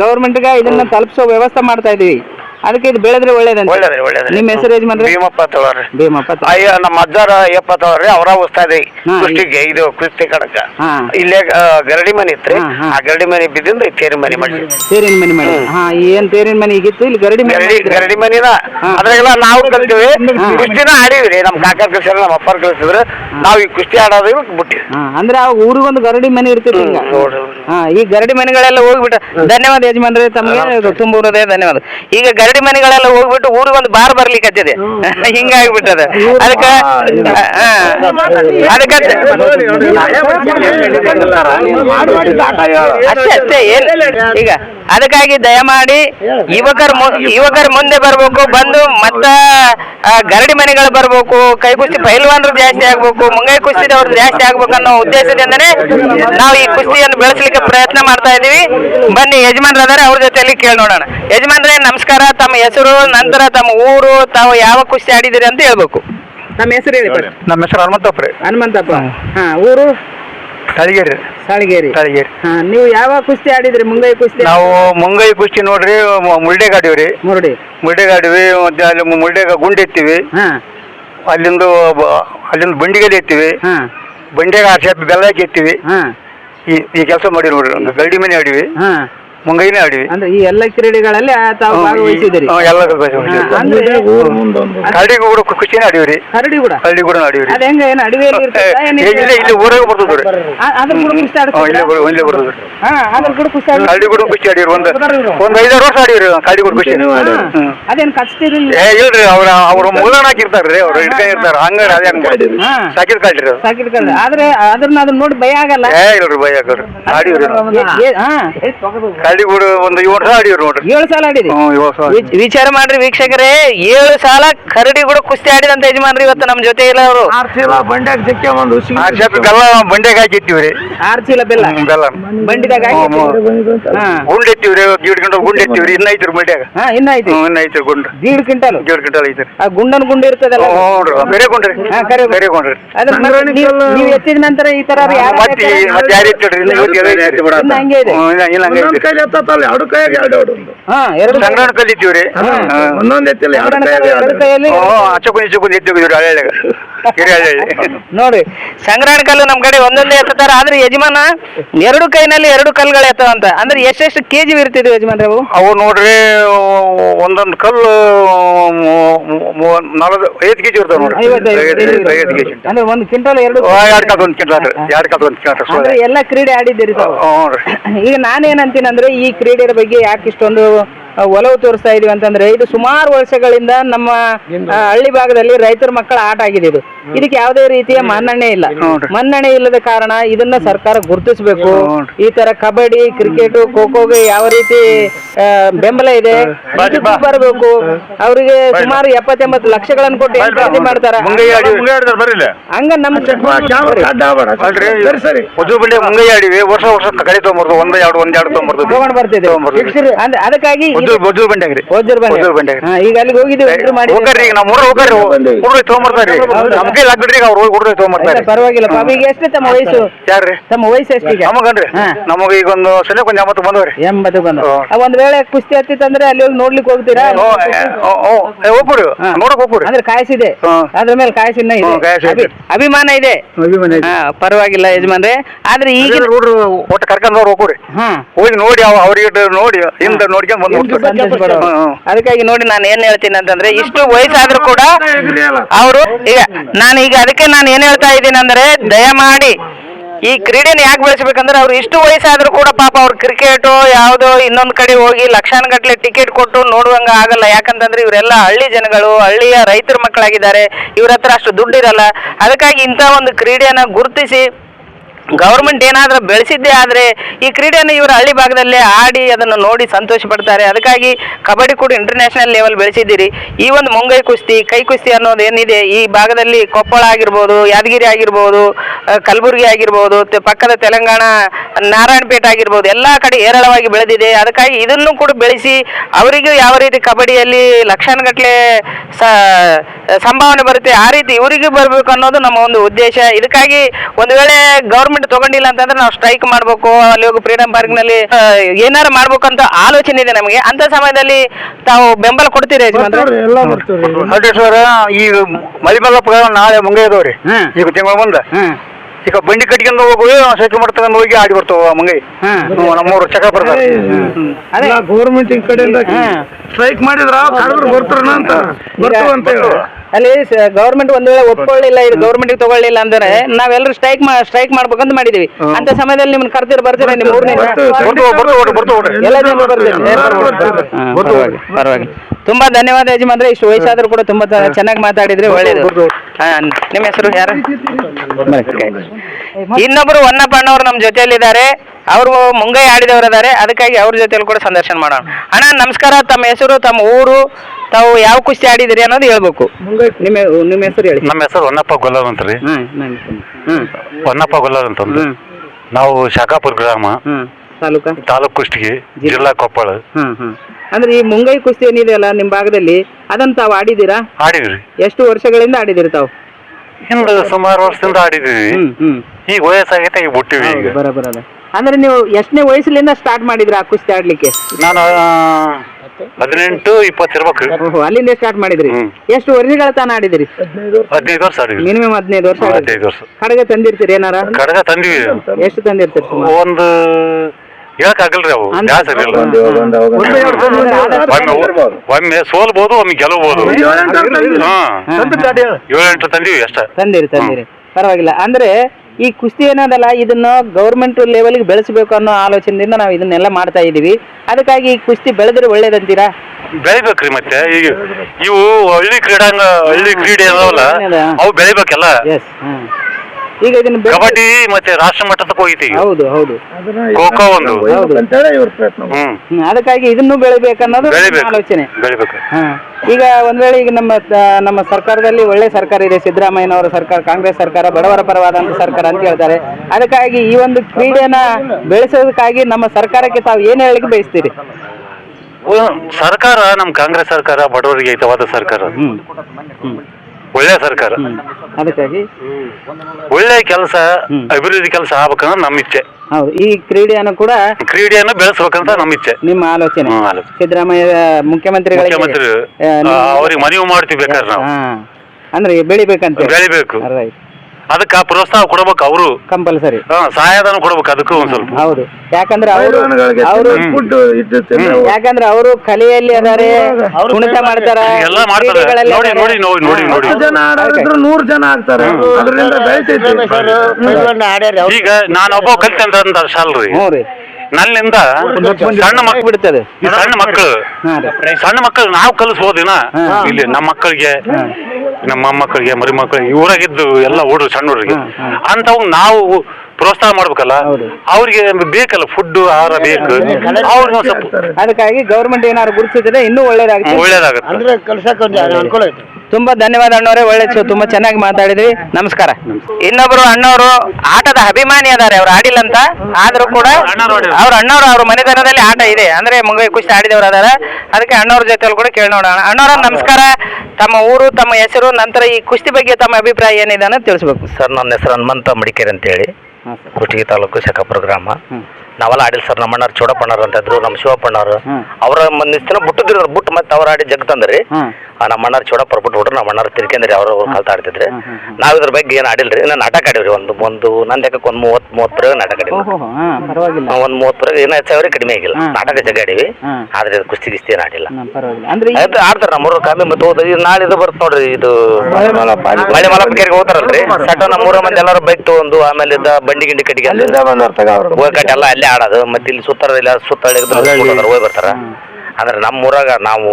ಗೌರ್ಮೆಂಟ್ಗೆ ಇದನ್ನ ತಲುಪಿಸೋ ವ್ಯವಸ್ಥೆ ಮಾಡ್ತಾ ಇದೀವಿ. ಅದಕ್ಕೆ ಇದು ಬೆಳೆದ್ರೆ ಒಳ್ಳೇದಂತ. ಒಳ್ಳೇದ್ರಿ ಒಳ್ಳೇದ್ರಿ. ನಿಮ್ಮ ಹೆಸರು ಯಜಮಾನ್ರೆ ಭೀಮಪ್ಪ ತಗೋರಿ ಭೀಮಪ್ಪ ತ- ಅಯ್ಯ ನಮ್ಮ ಅಜ್ಜಾರ ಅಯ್ಯಪ್ಪ ತಳವಾರ್ರಿ ಅವರ ಉಸ್ತಾದಿ ಹಾ, ಕುಸ್ತಿಗೆ ಇದು ಕುಸ್ತಿ ಕಡಕ ಹಾ. ಇಲ್ಲೇ ಆ, ಗರಡಿ ಮನೆ ಇತ್ರಿ. ಹಾ, ಹಾ. ಆ ಗರಡಿ ಮನೆ ಬಿದ್ದಿಂದ ಈ ತೇರಿ ಮನೆ ಮಾಡಿ ತೇರಿನ ಮನೆ ಮಾಡಿ ಹಾ ಏನ್ ತೇರಿನ ಮನೆ ಈಗಿತ್ತು? ಇಲ್ಲಿ ಗರಡಿ ಮನೆ ಗರಡಿ ಮಾಡಿದ್ರು. ಗರಡಿ ಮನಿನ? ಹಾ. ಅದ್ರಾಗೆಲ್ಲ ನಾವು ಕಲ್ತೀವಿ. ಹಾ. ಕುಸ್ತಿನ ಆಡೀವ್ರಿ. ನಮ್ಮ ಕಾಕ ಕಲ್ಸಿರ ನಮ್ಮ ಅಪ್ಪರ್ ಕಲ್ಸಿದ್ರು ನಾವು ಈ ಕುಸ್ತಿ ಆಡೋದು ಬಿಟ್ಟಿ ಹಾ ಅಂದ್ರೆ ಆ ಊರಿಗೊಂದು ಗರಡಿ ಮನೆ ಇರ್ತಿತ್ತು ನೋಡ್ರಿ ಹಾ ಈ ಗರಡಿ ಮನೆಗಳೆಲ್ಲ ಹೋಗ್ಬಿಟ್ಟು ಧನ್ಯವಾದ ಯಜಮಾನ್ರೆ. ತಮಗೆ ತುಂಬ ಹೃದಯ ಧನ್ಯವಾದ. ಈಗ ಗರಡಿ ಮನೆಗಳೆಲ್ಲ ಹೋಗ್ಬಿಟ್ಟು ಊರಿಗೊಂದು ಬಾರ್ ಬರ್ಲಿಕ್ಕೆ ಹಿಂಗಾಗ್ಬಿಟ್ಟದ. ಅದಕ್ಕ ಅದಕ್ಕೆ ಅಷ್ಟೇ. ಅಷ್ಟೇ ಏನ್ ಈಗ ಅದಕ್ಕಾಗಿ ದಯಮಾಡಿ ಯುವಕರ ಯುವಕರು ಮುಂದೆ ಬರ್ಬೇಕು ಬಂದು ಮತ್ತ ಗರಡಿ ಮನೆಗಳು ಬರ್ಬೇಕು ಕೈ ಕುಸ್ತಿ ಪೈಲ್ವಾನರು ಜಾಸ್ತಿ ಆಗ್ಬೇಕು ಮುಂಗೈ ಕುಸ್ತಿದವ್ರು ಜಾಸ್ತಿ ಆಗ್ಬೇಕು ಅನ್ನೋ ಉದ್ದೇಶದಿಂದನೇ ನಾವು ಈ ಕುಸ್ತಿಯನ್ನು ಬೆಳೆಸಲಿಕ್ಕೆ ಪ್ರಯತ್ನ ಮಾಡ್ತಾ ಇದೀವಿ. ಬನ್ನಿ ಯಜಮಾನ್ರದಾರೆ ಅವ್ರ ಜೊತೆಯಲ್ಲಿ ಕೇಳಿ ನೋಡೋಣ. ಯಜಮಾನ್ರೆ ನಮಸ್ಕಾರ ತಮ್ಮ ಹೆಸರು ನಂತರ ತಮ್ಮ ಊರು ತಾವು ಯಾವ ಕುಸ್ತಿ ಆಡಿದಿರಿ ಅಂತ ಹೇಳ್ಬೇಕು. ನಮ್ಮ ಹೆಸರು ಹೇಳಿ first. ನಮ್ಮ ಹೆಸರು ಹನುಮಂತಪ್ಪ ರೀ ಹನುಮಂತಪ್ಪ ಹಾ ಊರು? ತಳಿಗೇರಿ ಸಾಳಿಗೇರಿ. ತಳಿಗೇರಿ ಹಾ ನೀವು ಯಾವ ಕುಸ್ತಿ ಆಡಿದ್ರಿ ಮುಂಗೈ ಕುಸ್ತಿ? ನಾವು ಮುಂಗೈ ಕುಸ್ತಿ ನೋಡ್ರಿ ಮುಳ್ಡೆಗ್ ರೀ ಮುರುಡಿ. ಮುಳ್ಡೆಗ್ ಆಡಿವಿ ಮತ್ತೆ ಅಲ್ಲಿ ಮುಳ್ಡೆಗ ಗುಂಡಿ ಎತ್ತೀವಿ. ಹಾ. ಅಲ್ಲಿಂದ ಬ- ಅಲ್ಲಿಂದ ಬಂಡಿಗೆಲೆ ಎತ್ತೀವಿ. ಹಾ. ಬಂಡೆಗೆ ಆರ್ಸಿ ಬೆಲ್ಲ ಹಾಕಿ ಎತ್ತೀವಿ. ಹಾ. ಈ ಈ ಕೆಲಸ ಮಾಡಿ ನೋಡ್ರಿ ಒಂದು ಗರಡಿ ಮನೆ ಆಡಿವಿ. ಹಾ. ಮುಂಗೈನೇ ಆಡಿವಿ. ಅಂದ್ರೆ ಈ ಎಲ್ಲ ಕ್ರೀಡೆಗಳಲ್ಲಿ ಆ ತಾವು ಭಾಗವಹಿಸಿದಿರಿ ಹ್ಮ್, ಎಲ್ಲ ಹಾ, ಅಂದ್ರೆ ಕರಡಿ ಕೂಡ ಕುಸ್ತಿನೇ ಆಡಿವ್ರಿ. ಕರಡಿ ಕೂಡ? ಹಳ್ಳಿ ಕೂಡ ಆಡಿವ್ರಿ. ಅದ ಹೆಂಗ ಏನು ಅಡವಿಯಲ್ಲಿ ಇರ್ತದಾ? ಏನ್ ಏ, ಇಲ್ಲೇ ಇಲ್ಲಿ ಊರಾಗ ಬರ್ತದ್ರಿ ಆ- ಅದ್ರ ಕೂಡ ಕುಸ್ತಿ ಹ್ಮ್, ಇಲ್ಲೇ ಆಡ್ತಿದ್ರಾ? ಬರ್- ಇಲ್ಲೇ ಬರ್ತದ್ರಿ ಹಾ ಅದ್ರ ಕೂಡ ಕುಸ್ತಿ ಆಡ್ತಿದ್ರಾ? ಕರಡಿ ಕೂಡ ಕುಸ್ತಿ ಆಡಿವ್ರಿ. ಒಂದು ಒಂದ್ ಐದಾರು ವರ್ಷ ಆಡಿವ್ರಿ ಕರಡಿ ಕೂಡ ಕುಸ್ತಿ ಹಾ. ಅದೇನ್ ಕಚ್ತಿರಿಲ್ಲ ಏ ಇಲ್ರಿ ಅವ್ರ ಅವ್ರ ಮುಗಲನ್ ಹಾಕಿರ್ತಾರ್ರಿ ಅವ್ರು ಹಿಡ್ಕೊಂಡ್ ಇರ್ತಾರ. ಹಂಗ ಅದೇ ಹಂಗ. ಹಾ. ಸಾಕಿದ್ ಕಳ್ರಿ ಅದು ಸಾಕಿದ ಕಳ್ಳ ಆದ್ರೆ ಅದನ್ನ ಅದನ್ನ ನೋಡಿ ಭಯ ಆಗಲ್ಲ? ಏ ಇಲ್ರಿ ಭಯ ಹಾಕೋರಿ ಆಡಿವ್ರಿ ನಾವು. ಏ- ಏ- ಹಾ ಕೂಡ ಒಂದು ಏಳು ವರ್ಷ ಆಡಿವ್ರಿ ನೋಡ್ರಿ. ಏಳು ಸಾಲ ಆಡಿರಿ ಏಳು ವಿಚ್- ವಿಚಾರ ಮಾಡ್ರಿ ವೀಕ್ಷಕರೇ ಏಳು ಸಾಲ ಕರಡಿ ಕೂಡ ಕುಸ್ತಿ ಆಡಿದಂತ ಯಜಮಾನ್ರಿ ಇವತ್ತು ನಮ್ಮ ಜೊತೆ ಇಲ್ಲ ಅವರು. ಆ ಶೆಪ್ ಬೆಲ್ಲ ಬಂಡೆಗೆ ಹಾಕಿತ್ತೀವ್ರಿ ಆರ್ ಚೀಲ ಬೆಲ್ಲ? ಹ್ಮ್, ಬೆಲ್ಲ. ಬಂಡಿದಾಗ ಹಾಕಿ ಹಾ. ಗುಂಡ್ ಎತ್ತಿವ್ರಿ ಗೀಡ್ ಗಂಟಲ್ ಗುಂಡ್ ಎತ್ತಿವ್ರಿ ಇನ್ನ ಐತ್ರಿ ಬಂಡ್ಯಾಗ. ಹಾ ಇನ್ನ ಐತಿ ಇನ್ನ ಐತ್ರಿ ಗುಂಡ್. ದೀಡ್ ಕ್ವಿಂಟಲ್ ಗೀಡ್ ಗಂಟಲ್ ಐತ್ರಿ. ಆ ಗುಂಡನ್ ಗುಂಡು ಇರ್ತದಲ್ಲ? ಹ್ಞೂ ಬೇರೆ ಗುಂಡ್ರಿ ಹಾ, ಕರೆ. ಬೇರೆ ಕೊಂಡ್ರಿ ಅದ್ರ ನೀವ್ ಎತ್ತಿದ ನಂತರ ಈ ತರ ಯಾರು ಮತ್ತೆ ಈ- ಮತ್ತೆ ಯಾರು ಎತ್ತಿಡ್ರಿ ಇನ್ನು ಇವತ್ತು ಎಲ್ಲಿ ಐತ್ರಿ? ಇನ್ನ ಹಂಗೆ ಇದೆ. ಐತ್ರಿ. ಎರಡು ಕೈಯಾಗ ಎರಡು ಎರಡು ಹಾ ಎರಡು ಸಂಗ್ರಹಣ ಕಲಿತೀವ್ರಿ ಒಂದೊಂದ್ ಎತ್ತಿಲ್ಲ ಎರಡು ಎರಡು ಕೈಯಾಗ ಎರಡು ಕೈಯಲ್ಲಿ? ಹ್ಞೂ ಅಚ್ಚಕೊಂಡ್ ಇಚ್ಚಕೊಂಡ್ ಎತ್ತಿದ್ರಿ ಹಳ್ಳಿಯಾಗ ಹಿರಿಯ ನೋಡಿ ಸಂಗ್ರಹಣ ಕಲ್ಲು ನಮ್ ಕಡೆ ಒಂದೊಂದೇ ಎತ್ತಾರ ಆದ್ರೆ ಯಜಮಾನ ಎರಡು ಕೈನಲ್ಲಿ ಎರಡು ಕಲ್ಲುಗಳು ಎತ್ತವಂತ. ಅಂದ್ರೆ ಎಷ್ಟೆಷ್ಟು ಕೆಜಿ ಇರ್ತಿದ್ವು ಯಜಮಾನ್ರೆ ಅವು? ಅವು ನೋಡ್ರಿ ಒಂದೊಂದು ಕಲ್ಲು ನಲವತ್ತು ಐದು ಕೆಜಿ ಇರ್ತಾವ ನೋಡ್ರಿ. ಐವತ್ತೈದು ಐದು ಕೆಜಿ ಅಂದ್ರೆ ಒಂದು ಕ್ವಿಂಟಲ್ ಎರಡು ಎರಡು ಕಾಲ್ ಒಂದು ಕಿಂಟಲ್ ಎರಡು ಕಾಲ್ ಒಂದು ಕಿಂಟಲ್ ಅಂದ್ರೆ ಎಲ್ಲ ಕ್ರೀಡೆ ಆಡಿದ್ದೀರಿ ತಾವು. ಹ್ಞೂ ರೀ ಈಗ ನಾನೇನಂತೀನಂದ್ರೆ ಈ ಕ್ರೀಡೆಯ ಬಗ್ಗೆ ಯಾಕೆ ಇಷ್ಟೊಂದು ಒಲವು ತೋರಿಸ್ತಾ ಇದೀವಿ ಅಂತಂದ್ರೆ ಇದು ಸುಮಾರು ವರ್ಷಗಳಿಂದ ನಮ್ಮ ಹಳ್ಳಿ ಭಾಗದಲ್ಲಿ ರೈತರ ಮಕ್ಕಳ ಆಟ ಆಗಿದೆ ಇದು. ಇದಕ್ಕೆ ಯಾವುದೇ ರೀತಿಯ ಮನ್ನಣೆ ಇಲ್ಲ. ಮನ್ನಣೆ ಇಲ್ಲದ ಕಾರಣ ಇದನ್ನ ಸರ್ಕಾರ ಗುರುತಿಸಬೇಕು. ಈ ತರ ಕಬಡ್ಡಿ ಕ್ರಿಕೆಟ್ ಖೋ ಖೋಗೆ ಯಾವ ರೀತಿ ಬೆಂಬಲ ಇದೆ. ಬರಬೇಕು. ಅವರಿಗೆ ಸುಮಾರು ಎಪ್ಪತ್ತೆಂಬತ್ತು ಲಕ್ಷಗಳನ್ನು ಕೊಟ್ಟು ಏನ್ ಖರೀದಿ ಮಾಡ್ತಾರ. ಹಂಗ ಮುಂಗೈ ವರ್ಷ ವರ್ಷ ಕಡೆ ತೊಗೊಂಬರ್ದು ಒಂದ್ ಎರಡು ಒಂದ್ ಎರಡು ತೊಗೊಂಬರ್ದು. ತಗೊಂಡ್ ಬರ್ತಿದ್ದೆ ಅದಕ್ಕಾಗಿ. ಈಗ ಅಲ್ಲಿಗೆ ಹೋಗಿದ್ದೀವಿ ಮಾಡಿ. ಹೋಗ್ರಿ. ಈಗ ನಮ್ಮ ಊರ ಹೋಗ್ರಿ ಹುಡುಗ ನಮ್ಮ ಕೈ ಹಾಕ್ಬಿಡ್ರಿ ಈಗ ಅವ್ರು ಹೋಗಿ ಹುಡುಗ ತೊಗೊಂಬರ್ತಾರೆ ಪರವಾಗಿಲ್ಲ ಪಾಪ ಈಗ ಎಷ್ಟು ತಮ್ಮ ವಯಸ್ಸು? ಯಾರ್ರಿ? ತಮ್ಮ ವಯಸ್ಸು ಎಷ್ಟು ಈಗ ನಮಗನ್ರಿ. ಹಾ. ನಮಗ ಈಗ ಒಂದು ಸೆನೆಕ್ ಒಂದ್ ಎಂಬತ್ತು ಬಂದವ್ರಿ ಎಂಬತ್ತು ಬಂದು ಹ್ಞೂ. ಆ, ಒಂದ್ ವೇಳೆ ಕುಸ್ತಿ ಹತ್ತಿತ್ತಂದ್ರೆ ಅಲ್ಲಿ ಹೋಗಿ ನೋಡ್ಲಿಕ್ಕೆ ಹೋಗ್ತೀರಾ? ಹೋಗ್ಬಿಡು. ಹಾ. ನೋಡಕ್ ಹೋಗ್ಬಿಡು. ಅಂದ್ರೆ ಕಾಯಿಸಿದೆ. ಹಾ. ಅದ್ರ ಮೇಲೆ ಕಾಯಿಸಿನ ಇದೆ. ಹ್ಞೂ, ಕಾಯಿಸಿ ಇದೆ. ಅಭಿಮಾನ ಇದೆ. ಹಾ ಪರವಾಗಿಲ್ಲ ಯಜಮಾನ್ರೆ. ಆದ್ರೆ ಈಗ ಹುಡುಗ್ರು ಒಟ್ಟು ಕರ್ಕೊಂಡ್ ಹೋಗ್ರಿ ಹಾ. ಹೋಗಿ ನೋಡಿ ಅವ ಅವ್ರಿಗೆ ನೋಡಿ ಹಿಂದೆ ನೋಡ್ಕೊಂಡ್ ಬಂದು. ಅದಕ್ಕಾಗಿ ನೋಡಿ ನಾನು ಏನ್ ಹೇಳ್ತೀನಿ ಅಂತಂದ್ರೆ ಇಷ್ಟು ವಯಸ್ಸಾದ್ರೂ ಕೂಡ ಅವರು ಈಗ ನಾನು ಈಗ ಅದಕ್ಕೆ ನಾನು ಏನ್ ಹೇಳ್ತಾ ಇದ್ದೀನಿ ಅಂದ್ರೆ ದಯಮಾಡಿ ಈ ಕ್ರೀಡೆನ ಯಾಕೆ ಬೆಳೆಸ್ಬೇಕಂದ್ರೆ ಅವ್ರು ಇಷ್ಟು ವಯಸ್ಸಾದ್ರೂ ಕೂಡ ಪಾಪ ಅವ್ರು ಕ್ರಿಕೆಟು ಯಾವುದೋ ಇನ್ನೊಂದ್ ಕಡೆ ಹೋಗಿ ಲಕ್ಷಾನುಗಟ್ಲೆ ಟಿಕೆಟ್ ಕೊಟ್ಟು ನೋಡುವಂಗ ಆಗಲ್ಲ. ಯಾಕಂತಂದ್ರೆ ಇವರೆಲ್ಲ ಹಳ್ಳಿ ಜನಗಳು, ಹಳ್ಳಿಯ ರೈತರ ಮಕ್ಕಳಾಗಿದ್ದಾರೆ ಇವ್ರ ಹತ್ರ ಅಷ್ಟು ದುಡ್ಡಿರಲ್ಲ ಅದಕ್ಕಾಗಿ ಇಂಥ ಒಂದು ಕ್ರೀಡೆಯನ್ನ ಗುರುತಿಸಿ ಗೌರ್ಮೆಂಟ್ ಏನಾದ್ರೂ ಬೆಳೆಸಿದ್ದೇ ಆದರೆ ಈ ಕ್ರೀಡೆಯನ್ನು ಇವರು ಹಳ್ಳಿ ಭಾಗದಲ್ಲೇ ಆಡಿ ಅದನ್ನು ನೋಡಿ ಸಂತೋಷ ಪಡ್ತಾರೆ. ಅದಕ್ಕಾಗಿ ಕಬಡ್ಡಿ ಕೂಡ ಇಂಟರ್ನ್ಯಾಷನಲ್ ಲೆವೆಲ್ ಬೆಳೆಸಿದ್ದೀರಿ. ಈ ಒಂದು ಮುಂಗೈ ಕುಸ್ತಿ, ಕೈ ಕುಸ್ತಿ ಅನ್ನೋದು ಏನಿದೆ, ಈ ಭಾಗದಲ್ಲಿ ಕೊಪ್ಪಳ ಆಗಿರ್ಬೋದು, ಯಾದಗಿರಿ ಆಗಿರ್ಬೋದು ಕಲಬುರಗಿ ಆಗಿರ್ಬೋದು ಪಕ್ಕದ ತೆಲಂಗಾಣ, ನಾರಾಯಣಪೇಟೆ ಆಗಿರ್ಬೋದು, ಎಲ್ಲ ಕಡೆ ಹೇರಳವಾಗಿ ಬೆಳೆದಿದೆ. ಅದಕ್ಕಾಗಿ ಇದನ್ನು ಕೂಡ ಬೆಳೆಸಿ ಅವರಿಗೂ ಯಾವ ರೀತಿ ಕಬಡ್ಡಿಯಲ್ಲಿ ಲಕ್ಷಾನುಗಟ್ಲೆ ಸ, ಸಂಭಾವನೆ ಬರುತ್ತೆ, ಆ ರೀತಿ ಇವರಿಗೂ ಬರಬೇಕು ಅನ್ನೋದು ನಮ್ಮ ಒಂದು ಉದ್ದೇಶ. ಇದಕ್ಕಾಗಿ ಒಂದು ವೇಳೆ ಗೌರ್ಮೆಂಟ್ ತಗೊಂಡಿಲ್ಲ ಅಂತಂದ್ರೆ ನಾವು ಸ್ಟ್ರೈಕ್ ಮಾಡಬೇಕು ಅಲ್ಲಿ ಹೋಗಿ ಫ್ರೀಡಮ್ ಪಾರ್ಕ್ನಲ್ಲಿ ಏನಾರು ಮಾಡ್ಬೇಕು ಅಂತ ಆಲೋಚನೆ ಇದೆ ನಮಗೆ. ಅಂತ ಸಮಯದಲ್ಲಿ ತಾವು ಬೆಂಬಲ ಕೊಡ್ತೀರಿ ಸರ್ ಈ ಮಲಿಮಲ್ಲಪ್ಪ ನಾಳೆ ಮುಂಗೆ ಇದಾವ್ರಿ. ಈಗ ತಿಂಗಳ ಮುಂದೆ. ಈಗ ಬಂಡಿ ಕಟ್ಕೊಂಡು ಹೋಗಿ ಸೈಕಲ್ ಮಾಡ್ತಕೊಂಡು ಹೋಗಿ ಆಡಿ ಬರ್ತಾವ ಮುಂಗೈ. ನಮ್ಮೂರು ಚಕ ಬರ್ತಾರೆ. ಗೌರ್ಮೆಂಟ್ ಕಡೆಯಿಂದ ಸ್ಟ್ರೈಕ್ ಮಾಡಿದ್ರ ಬರ್ತಾರ ಅಂತ. ಬರ್ತಾವ ಅಂತ ಹೇಳಿ. ಅಲ್ಲಿ ಗೌರ್ಮೆಂಟ್ ಒಂದ್ ವೇಳೆ ಒಪ್ಕೊಳ್ಳಿಲ್ಲ ಇದು ಗೌರ್ಮೆಂಟ್ ತಗೊಳ್ಳಿಲ್ಲ ಅಂದ್ರೆ ನಾವೆಲ್ಲರೂ ಸ್ಟ್ರೈಕ್ ಸ್ಟ್ರೈಕ್ ಮಾಡ್ಬೇಕಂತ ಮಾಡಿದೀವಿ. ಅಂತ ಸಮಯದಲ್ಲಿ ನಿಮ್ನ ಕರ್ತೀರ ಬರ್ತೀರ ನಿಮ್ಮ ಊರಿನ ಎಲ್ಲ ಬರ್ತೀರಿ? ಪರವಾಗಿಲ್ಲ ತುಂಬಾ ಧನ್ಯವಾದ ಯಜಮಾನ್ರೆ ಇಷ್ಟು ವಯಸ್ಸಾದ್ರೂ ಕೂಡ ತುಂಬಾ ಚೆನ್ನಾಗಿ ಮಾತಾಡಿದ್ರೆ ಒಳ್ಳೇದು. ನಿಮ್ಮ ಹೆಸರು ಯಾರು? ಇನ್ನೊಬ್ರು ಹೊನ್ನಪ್ಪಣ್ಣವ್ರು ನಮ್ ನಮ್ಮ ಜೊತೆಯಲ್ಲಿದ್ದಾರೆ. ಅವರು ಮುಂಗೈ ಆಡಿದವರಿದ್ದಾರೆ. ಅದಕ್ಕಾಗಿ ಅವ್ರ ಜೊತೆಯಲ್ಲಿ ಕೂಡ ಸಂದರ್ಶನ ಮಾಡೋಣ. ಅಣ್ಣ ನಮಸ್ಕಾರ. ತಮ್ಮ ಹೆಸರು ತಮ್ಮ ಊರು ತಾವು ಯಾವ ಕುಸ್ತಿ ಆಡಿದಿರಿ ಅನ್ನೋದು ಹೇಳ್ಬೇಕು. ನಿಮ್ಮ ನಿಮ್ಮ ಹೆಸರು ಹೇಳಿ. ನಮ್ಮ ಹೆಸರು ಹೊನ್ನಪ್ಪ ಗೊಲ್ಲರ್ ಅಂತ ರೀ ಹ್ಮ್ ಹ್ಮ್ ಹೊನ್ನಪ್ಪ ಗೊಲ್ಲರ್ ಅಂತಂದು ನಾವು ಶಾಖಾಪುರ ಗ್ರಾಮ ಹ್ಮ್ ತಾಲೂಕಾ? ತಾಲೂಕು ಕುಷ್ಟಗಿ ಜಿಲ್ಲಾ. ಕೊಪ್ಪಳ. ಹ್ಮ್ ಹ್ಮ್. ಅಂದ್ರೆ ಈ ಮುಂಗೈ ಕುಸ್ತಿ ಏನಿದೆ ಅಲ್ಲ ನಿಮ್ಮ ಭಾಗದಲ್ಲಿ ಅದನ್ನ ತಾವು ಆಡಿದ್ದೀರಾ? ಆಡಿದ್ರಿ ಎಷ್ಟು ವರ್ಷಗಳಿಂದ ಆಡಿದಿರಿ ತಾವು? ಹಿಂದೆ ಸುಮಾರು ವರ್ಷದಿಂದ ಆಡಿದೀವಿ ಹ್ಮ್ ಹ್ಮ್. ಈಗ ವಯಸ್ಸಾಗೈತೆ ಈಗ ಬಿಟ್ಟಿವಿ ಈಗ. ಬರೋಬರ ಅಂದ್ರೆ ನೀವು ಎಷ್ಟನೇ ವಯಸ್ಸಿನಿಂದ ಸ್ಟಾರ್ಟ್ ಮಾಡಿದ್ರಿ ಆ ಕುಸ್ತಿ ಆಡ್ಲಿಕ್ಕೆ? ನಾನು ಹದಿನೆಂಟು ಇಪ್ಪತ್ತು ಇರ್ಬೇಕು ಓಹೋ ಅಲ್ಲಿಂದ ಸ್ಟಾರ್ಟ್ ಮಾಡಿದ್ರಿ. ಹ್ಮ್. ಎಷ್ಟು ವರ್ಷಗಳ ತಾನ ಆಡಿದ್ರಿ? ಹದಿನೈದು ವರ್ಷ. ಆಡಿದ್ವಿ ಮಿನಿಮಮ್ ಹದಿನೈದು ವರ್ಷ ಆಡಿದ್ರಿ. ಹದಿನೈದು ವರ್ಷ. ಕಡಗ ತಂದಿರ್ತೀರಿ ಏನಾರ? ಕಡಗ ತಂದಿವಿ ಎಷ್ಟು ತಂದಿರ್ತೀರಿ ಸುಮಾರು? ಒಂದು ಹೇಳಕ್ ಆಗಲ್ರಿ ಅವು. ಅಂದ್ರೆ- ಆದಷ್ಟು ಒಮ್ಮೆ ಒಮ್ಮೆ ಸೋಲ್ಬೋದು ಒಮ್ಮೆ ಗೆಲ್ಲಬಹುದು ಹಾ. ಹಾ, ಹಾ. ಏಳೆಂಟು ತಂದಿವಿ ಅಷ್ಟ. ತಂದಿರಿ ತಂದಿರಿ. ಪರವಾಗಿಲ್ಲ. ಅಂದ್ರೆ ಈ ಕುಸ್ತಿ ಏನದಲ್ಲ ಇದನ್ನ ಗೌರ್ಮೆಂಟ್ ಲೆವೆಲ್ಗೆ ಬೆಳೆಸಬೇಕು ಅನ್ನೋ ಆಲೋಚನೆಯಿಂದ ನಾವು ಇದನ್ನೆಲ್ಲ ಮಾಡ್ತಾ ಇದೀವಿ. ಅದಕ್ಕಾಗಿ ಈ ಕುಸ್ತಿ ಬೆಳೆದ್ರೆ ಒಳ್ಳೇದಂತೀರಾ? ಬೆಳಿಬೇಕ್ರಿ ಮತ್ತೆ. ಈಗ ಇವು ಹಳ್ಳಿ ಕ್ರೀಡಾಂಗ ಹಳ್ಳಿ ಕ್ರೀಡೆ ಅದಾವಲ್ಲ? ಅವು ಬೆಳಿಬೇಕಲ್ಲ? ಈಗ ಇದನ್ನ ಕಬಡ್ಡಿ ಮತ್ತೆ ರಾಷ್ಟ್ರ ಮಟ್ಟದ ಹೋಗಿತಿ ಈಗ ಹೌದು ಹೌದು. ಖೋಖೋ ಒಂದು. ಅಂತೇಳಿ ಇವ್ರ ಪ್ರಯತ್ನ ಹ್ಮ್. ಹ್ಮ್, ಅದಕ್ಕಾಗಿ ಇದನ್ನು ಬೆಳಿಬೇಕನ್ನೋದು ಅನ್ನೋದು ಬೆಳಿಬೇಕು ಆಲೋಚನೆ. ಬೆಳಿಬೇಕು. ಹಾ. ಈಗ ಒಂದ್ ವೇಳೆ ಈಗ ನಮ್ಮ ನಮ್ಮ ಸರ್ಕಾರದಲ್ಲಿ ಒಳ್ಳೆ ಸರ್ಕಾರ ಇದೆ ಸಿದ್ದರಾಮಯ್ಯನವರ ಸರ್ಕಾರ ಕಾಂಗ್ರೆಸ್ ಸರ್ಕಾರ ಬಡವರ ಪರವಾದಂತ ಸರ್ಕಾರ ಅಂತ ಹೇಳ್ತಾರೆ. ಅದಕ್ಕಾಗಿ ಈ ಒಂದು ಕ್ರೀಡೆನ ಬೆಳೆಸೋದಕ್ಕಾಗಿ ನಮ್ಮ ಸರ್ಕಾರಕ್ಕೆ ತಾವು ಏನ್ ಹೇಳಲಿಕ್ಕೆ ಬಯಸ್ತೀರಿ? ಸರ್ಕಾರ ನಮ್ ಕಾಂಗ್ರೆಸ್ ಸರ್ಕಾರ ಬಡವರಿಗೆ ಹಿತವಾದ ಸರ್ಕಾರ. ಹ್ಮ್. ಹ್ಮ್. ಒಳ್ಳೆ ಸರ್ಕಾರ. ಅದಕ್ಕಾಗಿ? ಒಳ್ಳೆ ಕೆಲಸ ಅಭಿವೃದ್ಧಿ ಕೆಲಸ ಆಗ್ಬೇಕಂದ್ರೆ ನಮ್ಮ ಇಚ್ಛೆ. ಹೌದು ಈ ಕ್ರೀಡೆಯನ್ನು ಕೂಡ ಕ್ರೀಡೆಯನ್ನು ಬೆಳೆಸ್ಬೇಕಂತ ನಮ್ಮ ಇಚ್ಛೆ. ನಿಮ್ಮ ಆಲೋಚನೆ. ಸಿದ್ದರಾಮಯ್ಯ ಮುಖ್ಯಮಂತ್ರಿಗಳಿಗೆ ಮುಖ್ಯಮಂತ್ರಿ ಅವ್ರಿಗೆ ಮನವಿ ಮಾಡ್ತೀವಿ ಬೇಕಾದ್ರೆ ನಾವು. ಅಂದ್ರೆ ಬೆಳಿಬೇಕಂತ ಬೆಳಿಬೇಕು. ರೈಟ್ ಅದಕ್ಕೆ ಪ್ರೋತ್ಸಾಹ ಕೊಡ್ಬೇಕು ಅವರು. ಕಂಪಲ್ಸರಿ. ಸಹಾಯಧನ ಕೊಡ್ಬೇಕು ಅದಕ್ಕೂ ಒಂದ್ ಸ್ವಲ್ಪ. ಹೌದು. ಯಾಕಂದ್ರೆ ಅವರು ಅವರು ಫುಡ್ ಇದ್ದಿತ್ತು ಯಾಕಂದ್ರೆ ಅವರು ಕಲೆಯಲ್ಲಿ ಅದಾರೆ ಕುಣಿತ ಮಾಡ್ತಾರೆ ಎಲ್ಲ ಮಾಡ್ತಾರೆ. ಕ್ರೀಡೆಗಳಲ್ಲಿ ನೋಡಿ. ನೋಡಿ ನೋಡಿ ನೋಡಿ ನೋಡಿ. ಹತ್ತು ಜನ ಆಡಿದ್ರು ನೂರ್ ಜನ ಆಗ್ತಾರೆ. ಅದರಿಂದ ಬೆಳಿತೈತಿ ಈಗ ನಾನು ಒಬ್ಬ ಕಲಿತಂತ ಶಾಲ್ರಿ. ಹ್ಞೂ ರೀ. ನನ್ನಿಂದ ಸಣ್ಣ ಮಕ್ಕಳು ಬಿಡ್ತದೆ ಈ ಸಣ್ಣ ಮಕ್ಕಳು ಸಣ್ಣ ಮಕ್ಕಳು ನಾವು ಕಲಿಸ್ಬೋದಿನ. ಇಲ್ಲಿ ನಮ್ಮ ಮಕ್ಕಳಿಗೆ ನಮ್ಮ ಮೊಮ್ಮಕ್ಕಳಿಗೆ ಮರಿ ಮಕ್ಕಳಿಗೆ ಊರಾಗಿದ್ದು ಎಲ್ಲ ಹುಡುಗರು ಸಣ್ಣ ಹುಡುಗರಿಗೆ. ಅಂತವ್ ನಾವು ಪ್ರೋತ್ಸಾಹ ಮಾಡ್ಬೇಕಲ್ಲ. ಅವ್ರಿಗೆ ಬೇಕಲ್ಲ ಫುಡ್ ಆಹಾರ ಬೇಕು. ಅವ್ರಿಗೆ ಒಂದ್ ಸ್ವಲ್ಪ ಅದಕ್ಕಾಗಿ ಗೌರ್ಮೆಂಟ್ ಏನಾದ್ರು ಗುರುತಿಸಿದ್ರೆ ಇನ್ನೂ ಒಳ್ಳೇದಾಗುತ್ತೆ. ಒಳ್ಳೇದಾಗುತ್ತೆ. ತುಂಬಾ ಧನ್ಯವಾದ ಅಣ್ಣವರೇ ಒಳ್ಳೆ ಚು- ತುಂಬಾ ಚೆನ್ನಾಗಿ ಮಾತಾಡಿದ್ರಿ. ನಮಸ್ಕಾರ. ಇನ್ನೊಬ್ರು ಅಣ್ಣವರು ಆಟದ ಅಭಿಮಾನಿ ಅದಾರೆ ಅವ್ರು ಆಡಿಲ್ಲ ಅಂತ. ಆದ್ರೂ ಕೂಡ. ಅವ್ರ ಅಣ್ಣವ್ರು ಅವ್ರ ಮನೆತನದಲ್ಲಿ ಆಟ ಇದೆ. ಅಂದ್ರೆ ಮುಂಗೈ ಕುಸ್ತಿ ಆಡಿದವ್ರು ಅದಾರ. ಅದಕ್ಕೆ ಅಣ್ಣವ್ರ ಜೊತೆಲಿ ಕೂಡ ಕೇಳಿ ನೋಡೋಣ ಅಣ್ಣವ್ರ ನಮಸ್ಕಾರ. ತಮ್ಮ ಊರು ತಮ್ಮ ಹೆಸರು ನಂತರ ಈ ಕುಸ್ತಿ ಬಗ್ಗೆ ತಮ್ಮ ಅಭಿಪ್ರಾಯ ಏನಿದೆ ಅನ್ನೋದು ತಿಳಿಸ್ಬೇಕು. ಸರ್ ನನ್ನ ಹೆಸರು ಹನುಮಂತ ಮಡಿಕೇರಿ ಅಂತೇಳಿ. ಕುಷ್ಟಗಿ ತಾಲೂಕು ಶಕಾಪುರ ಗ್ರಾಮ. ನಾವೆಲ್ಲ ಆಡಿಲ್ಲ ಸರ್ ನಮ್ಮ ಅಣ್ಣಾರು ಅಂತ ಇದ್ರು ನಮ್ಮ ಶಿವಪ್ಪಣ್ಣರು ಅವರ ನಿಸ್ತಿನ ಬಿಟ್ಟಿದ್ರು ಬಿಟ್ಟು ಮತ್ತೆ ಅವ್ರ ಆಡಿ ಜಗ್ ತಂದ್ರಿ. ಆ ನಮ್ಮ ಅಣ್ಣಾರು ಚೌಡಪ್ಪ ಬಿಟ್ಟು ಬಿಟ್ರು ನಮ್ಮ ಅಣ್ಣಾರು ತಿರ್ಕೆಂದ್ರಿ ಅವರು ಕಲ್ತಾ ಆಡ್ತಿದ್ರಿ ನಾವ್ ಇದ್ರ ಬಗ್ಗೆ ಏನು ಆಡಿಲ್ರಿ? ನಾನು ನಾಟಕ ಆಡಿವ್ರಿ ಒಂದು ಒಂದು ನಂದು ಯಾಕೆ ಒಂದು ಮೂವತ್ ಮೂವತ್ ಪ್ರಯೋಗ ನಾಟಕ ಆಡಿವಿ ಒಂದ್ ಮೂವತ್ ಪ್ರಯೋಗ ಏನೋ ಹೆಚ್ಚಾವ್ರಿ ಕಡಿಮೆ ಆಗಿಲ್ಲ. ನಾಟಕ ಜಗ ಆಡಿವಿ ಆದ್ರೆ ಇದು ಕುಸ್ತಿ ಗಿಸ್ತಿ ಏನು ಆಡಿಲ್ಲ. ಆಯ್ತು ಆಡ್ತಾರ ನಮ್ಮೂರ ಕಾಮಿ ಮತ್ತೆ ಹೋದ ಇದು ನಾಳೆ ಇದು ಬರ್ತ ನೋಡ್ರಿ ಇದು ಮಳೆ ಮಲಪಕೇರಿಗೆ ಹೋಗ್ತಾರಲ್ರಿ. ಸಟ್ಟ ನಮ್ಮೂರ ಮಂದಿ ಎಲ್ಲಾರು ಬೈಕ್ ತಗೊಂಡು ಆಮೇಲೆ ಇದ್ದ ಬಂಡಿ ಗಿಂಡಿ ಕಟ್ಟಿಗೆ ಅವರು. ಹೋಗ್ಕಟ್ಟಿ ಎಲ್ಲ ಅಲ್ಲೇ ಆಡೋದು ಮತ್ತೆ ಇಲ್ಲಿ ಸುತ್ತರದಲ್ಲಿ ಸುತ್ತ ಹೋಗಿ ಬರ್ತಾರ. ಅಂದ್ರೆ ನಮ್ಮ ಊರಾಗ ನಾವು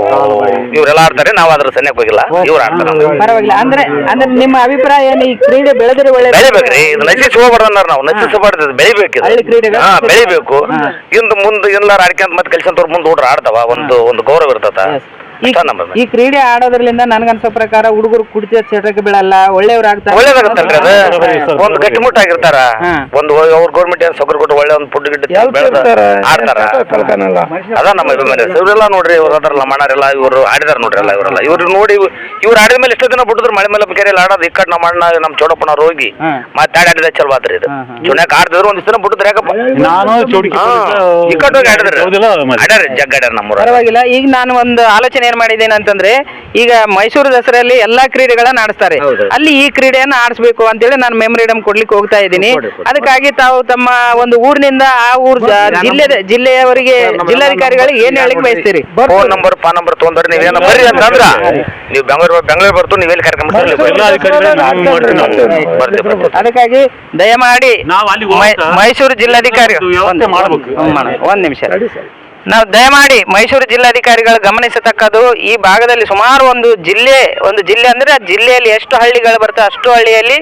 ಇವರೆಲ್ಲ ಆಡ್ತಾರೆ ನಾವು ಅದ್ರ ಸನ್ಯಕ್ಕೆ ಹೋಗಿಲ್ಲ. ಇವ್ರು ಆಡ್ತಾರೆ. ಪರವಾಗಿಲ್ಲ. ಅಂದ್ರೆ ಅಂದ್ರೆ ನಿಮ್ಮ ಅಭಿಪ್ರಾಯ ಏನು? ಈ ಕ್ರೀಡೆ ಬೆಳೆದ್ರೆ ಒಳ್ಳೆ ಬೆಳಿಬೇಕ್ರಿ. ಇದು ನಶಿಸಿ ಹೋಗ್ಬಾರ್ದು ನಾವು. ನಶಿಸಬಾರ್ದು ಬೆಳಿಬೇಕು? ಹಾ ಬೆಳಿಬೇಕು. ಇಂದ ಮುಂದೆ ಎಲ್ಲಾರು ಆಡ್ಕೊಂತ ಮತ್ತೆ ಕಲ್ಸಂತವ್ರು ಮುಂದೆ ಹುಡ್ರ ಆಡ್ತಾವ. ಒಂದು ಒಂದು ಗೌರವ ಇರ್ತದ. ಈ ಈ ಕ್ರೀಡೆ ಆಡೋದ್ರಿಂದ ನನ್ಗನ್ಸೋ ಪ್ರಕಾರ ಹುಡುಗರು ಕುಡಿತ ಚಟಕ್ಕೆ ಬೀಳಲ್ಲ ಒಳ್ಳೆಯವ್ರಾಗ್ತಾರೆ. ಒಳ್ಳೇದಾಗತ್ತಲ್ರಿ ಅದು? ಒಂದು ಗಟ್ಟಿಮುಟ್ಟ ಒಂದು ಅವ್ರ ಗೌರ್ಮೆಂಟ್ ಏನ್ ಸೌಕರ್ಯ ಕೊಟ್ಟು ಒಳ್ಳೆ ಒಂದು ಫುಡ್ ಗಿಡ್ ಆಡ್ತಾರ. ಅದ ನಮ್ಮ ಅಭಿಮಾನಿ. ಇವರೆಲ್ಲ ನೋಡ್ರಿ ಇವ್ರು ಅದ್ರಲ್ಲ ಮಣ್ಣಾರೆಲ್ಲ ಇವರು ಆಡಿದಾರ ನೋಡ್ರಿ ಎಲ್ಲ ಇವರೆಲ್ಲ. ಇವ್ರು ನೋಡಿ ಇವ್ರು ಆಡಿದ ಮೇಲೆ ಎಷ್ಟೋ ದಿನ ಬಿಟ್ಟಿದ್ರು ಮಳೆ ಮೇಲೆ ಕೆರೆಯಲ್ಲಿ ಆಡೋದು ಈ ಕಡೆ ನಮ್ಮ ಅಣ್ಣ ನಮ್ಮ ಚೌಡಪ್ಪನವ್ರು ಹೋಗಿ ಮತ್ತೆ ಆಡಿ ಆಡಿದ ಚಲೋ ಆತ್ರಿ ಇದು. ಚುಣ್ಯಾಕ ಆಡ್ತಿದ್ರು ಒಂದ್ ದಿನ ಬಿಟ್ಟಿದ್ರು ಯಾಕಪ್ಪ? ಕಡೆ ಹೋಗಿ ಆಡಿದ್ರು? ಆಡ್ಯಾರ ಜಗ್ ಆಡ್ಯಾರ ನಮ್ಮೂರ ಪರವಾಗಿಲ್ಲ ಈಗ ನಾನು ಒಂದು ಆಲೋಚನೆ ಏನ್ ಮಾಡಿದ್ದೇನೆ ಅಂತಂದ್ರೆ ಈಗ ಮೈಸೂರು ದಸರೆಯಲ್ಲಿ ಎಲ್ಲಾ ಕ್ರೀಡೆಗಳನ್ನ ಆಡಿಸ್ತಾರೆ ಅಲ್ಲಿ ಈ ಕ್ರೀಡೆಯನ್ನ ಆಡಿಸ್ಬೇಕು ಅಂತೇಳಿ ನಾನು ಮೆಮೊರಿಡಮ್ ಕೊಡ್ಲಿಕ್ಕೆ ಹೋಗ್ತಾ ಇದ್ದೀನಿ ಅದಕ್ಕಾಗಿ ತಾವು ತಮ್ಮ ಒಂದು ಊರಿನಿಂದ ಆ ಊರ್ ಜಿಲ್ಲೆ ಜಿಲ್ಲೆಯವರಿಗೆ ಜಿಲ್ಲಾಧಿಕಾರಿಗಳಿಗೆ ಏನ್ ಹೇಳಿಕ್ ಬಯಸ್ತೀರಿ ಫೋನ್ ನಂಬರ್ ಫೋನ್ ನಂಬರ್ ತೊಗೊಂಡ್ರೆ ನೀವೇನ ಬರ್ರಿ ಅಂತಂದ್ರ ನೀವು ಬೆಂಗಳೂರು ಬೆಂಗಳೂರು ಬರ್ತು ನೀವೆಲ್ಲಿ ಕಾರ್ಯಕ್ರಮ ನಾವು. ಬರ್ತೀವಿ ಬರ್ತೀವಿ ಅದಕ್ಕಾಗಿ ದಯಮಾಡಿ ನಾವು ಅಲ್ಲಿ ಮೈ- ಮೈಸೂರು ಜಿಲ್ಲಾಧಿಕಾರಿ ಮಾಡ್ಬೇಕು. ಒಂದ್ ನಿಮಿಷ ನಾವು ದಯಮಾಡಿ ಮೈಸೂರು ಜಿಲ್ಲಾಧಿಕಾರಿಗಳು ಗಮನಿಸತಕ್ಕದು ಈ ಭಾಗದಲ್ಲಿ ಸುಮಾರು ಒಂದು ಜಿಲ್ಲೆ ಒಂದು ಜಿಲ್ಲೆ ಅಂದ್ರೆ ಆ ಜಿಲ್ಲೆಯಲ್ಲಿ ಎಷ್ಟು ಹಳ್ಳಿಗಳು ಬರ್ತವೆ ಅಷ್ಟು ಹಳ್ಳಿಯಲ್ಲಿ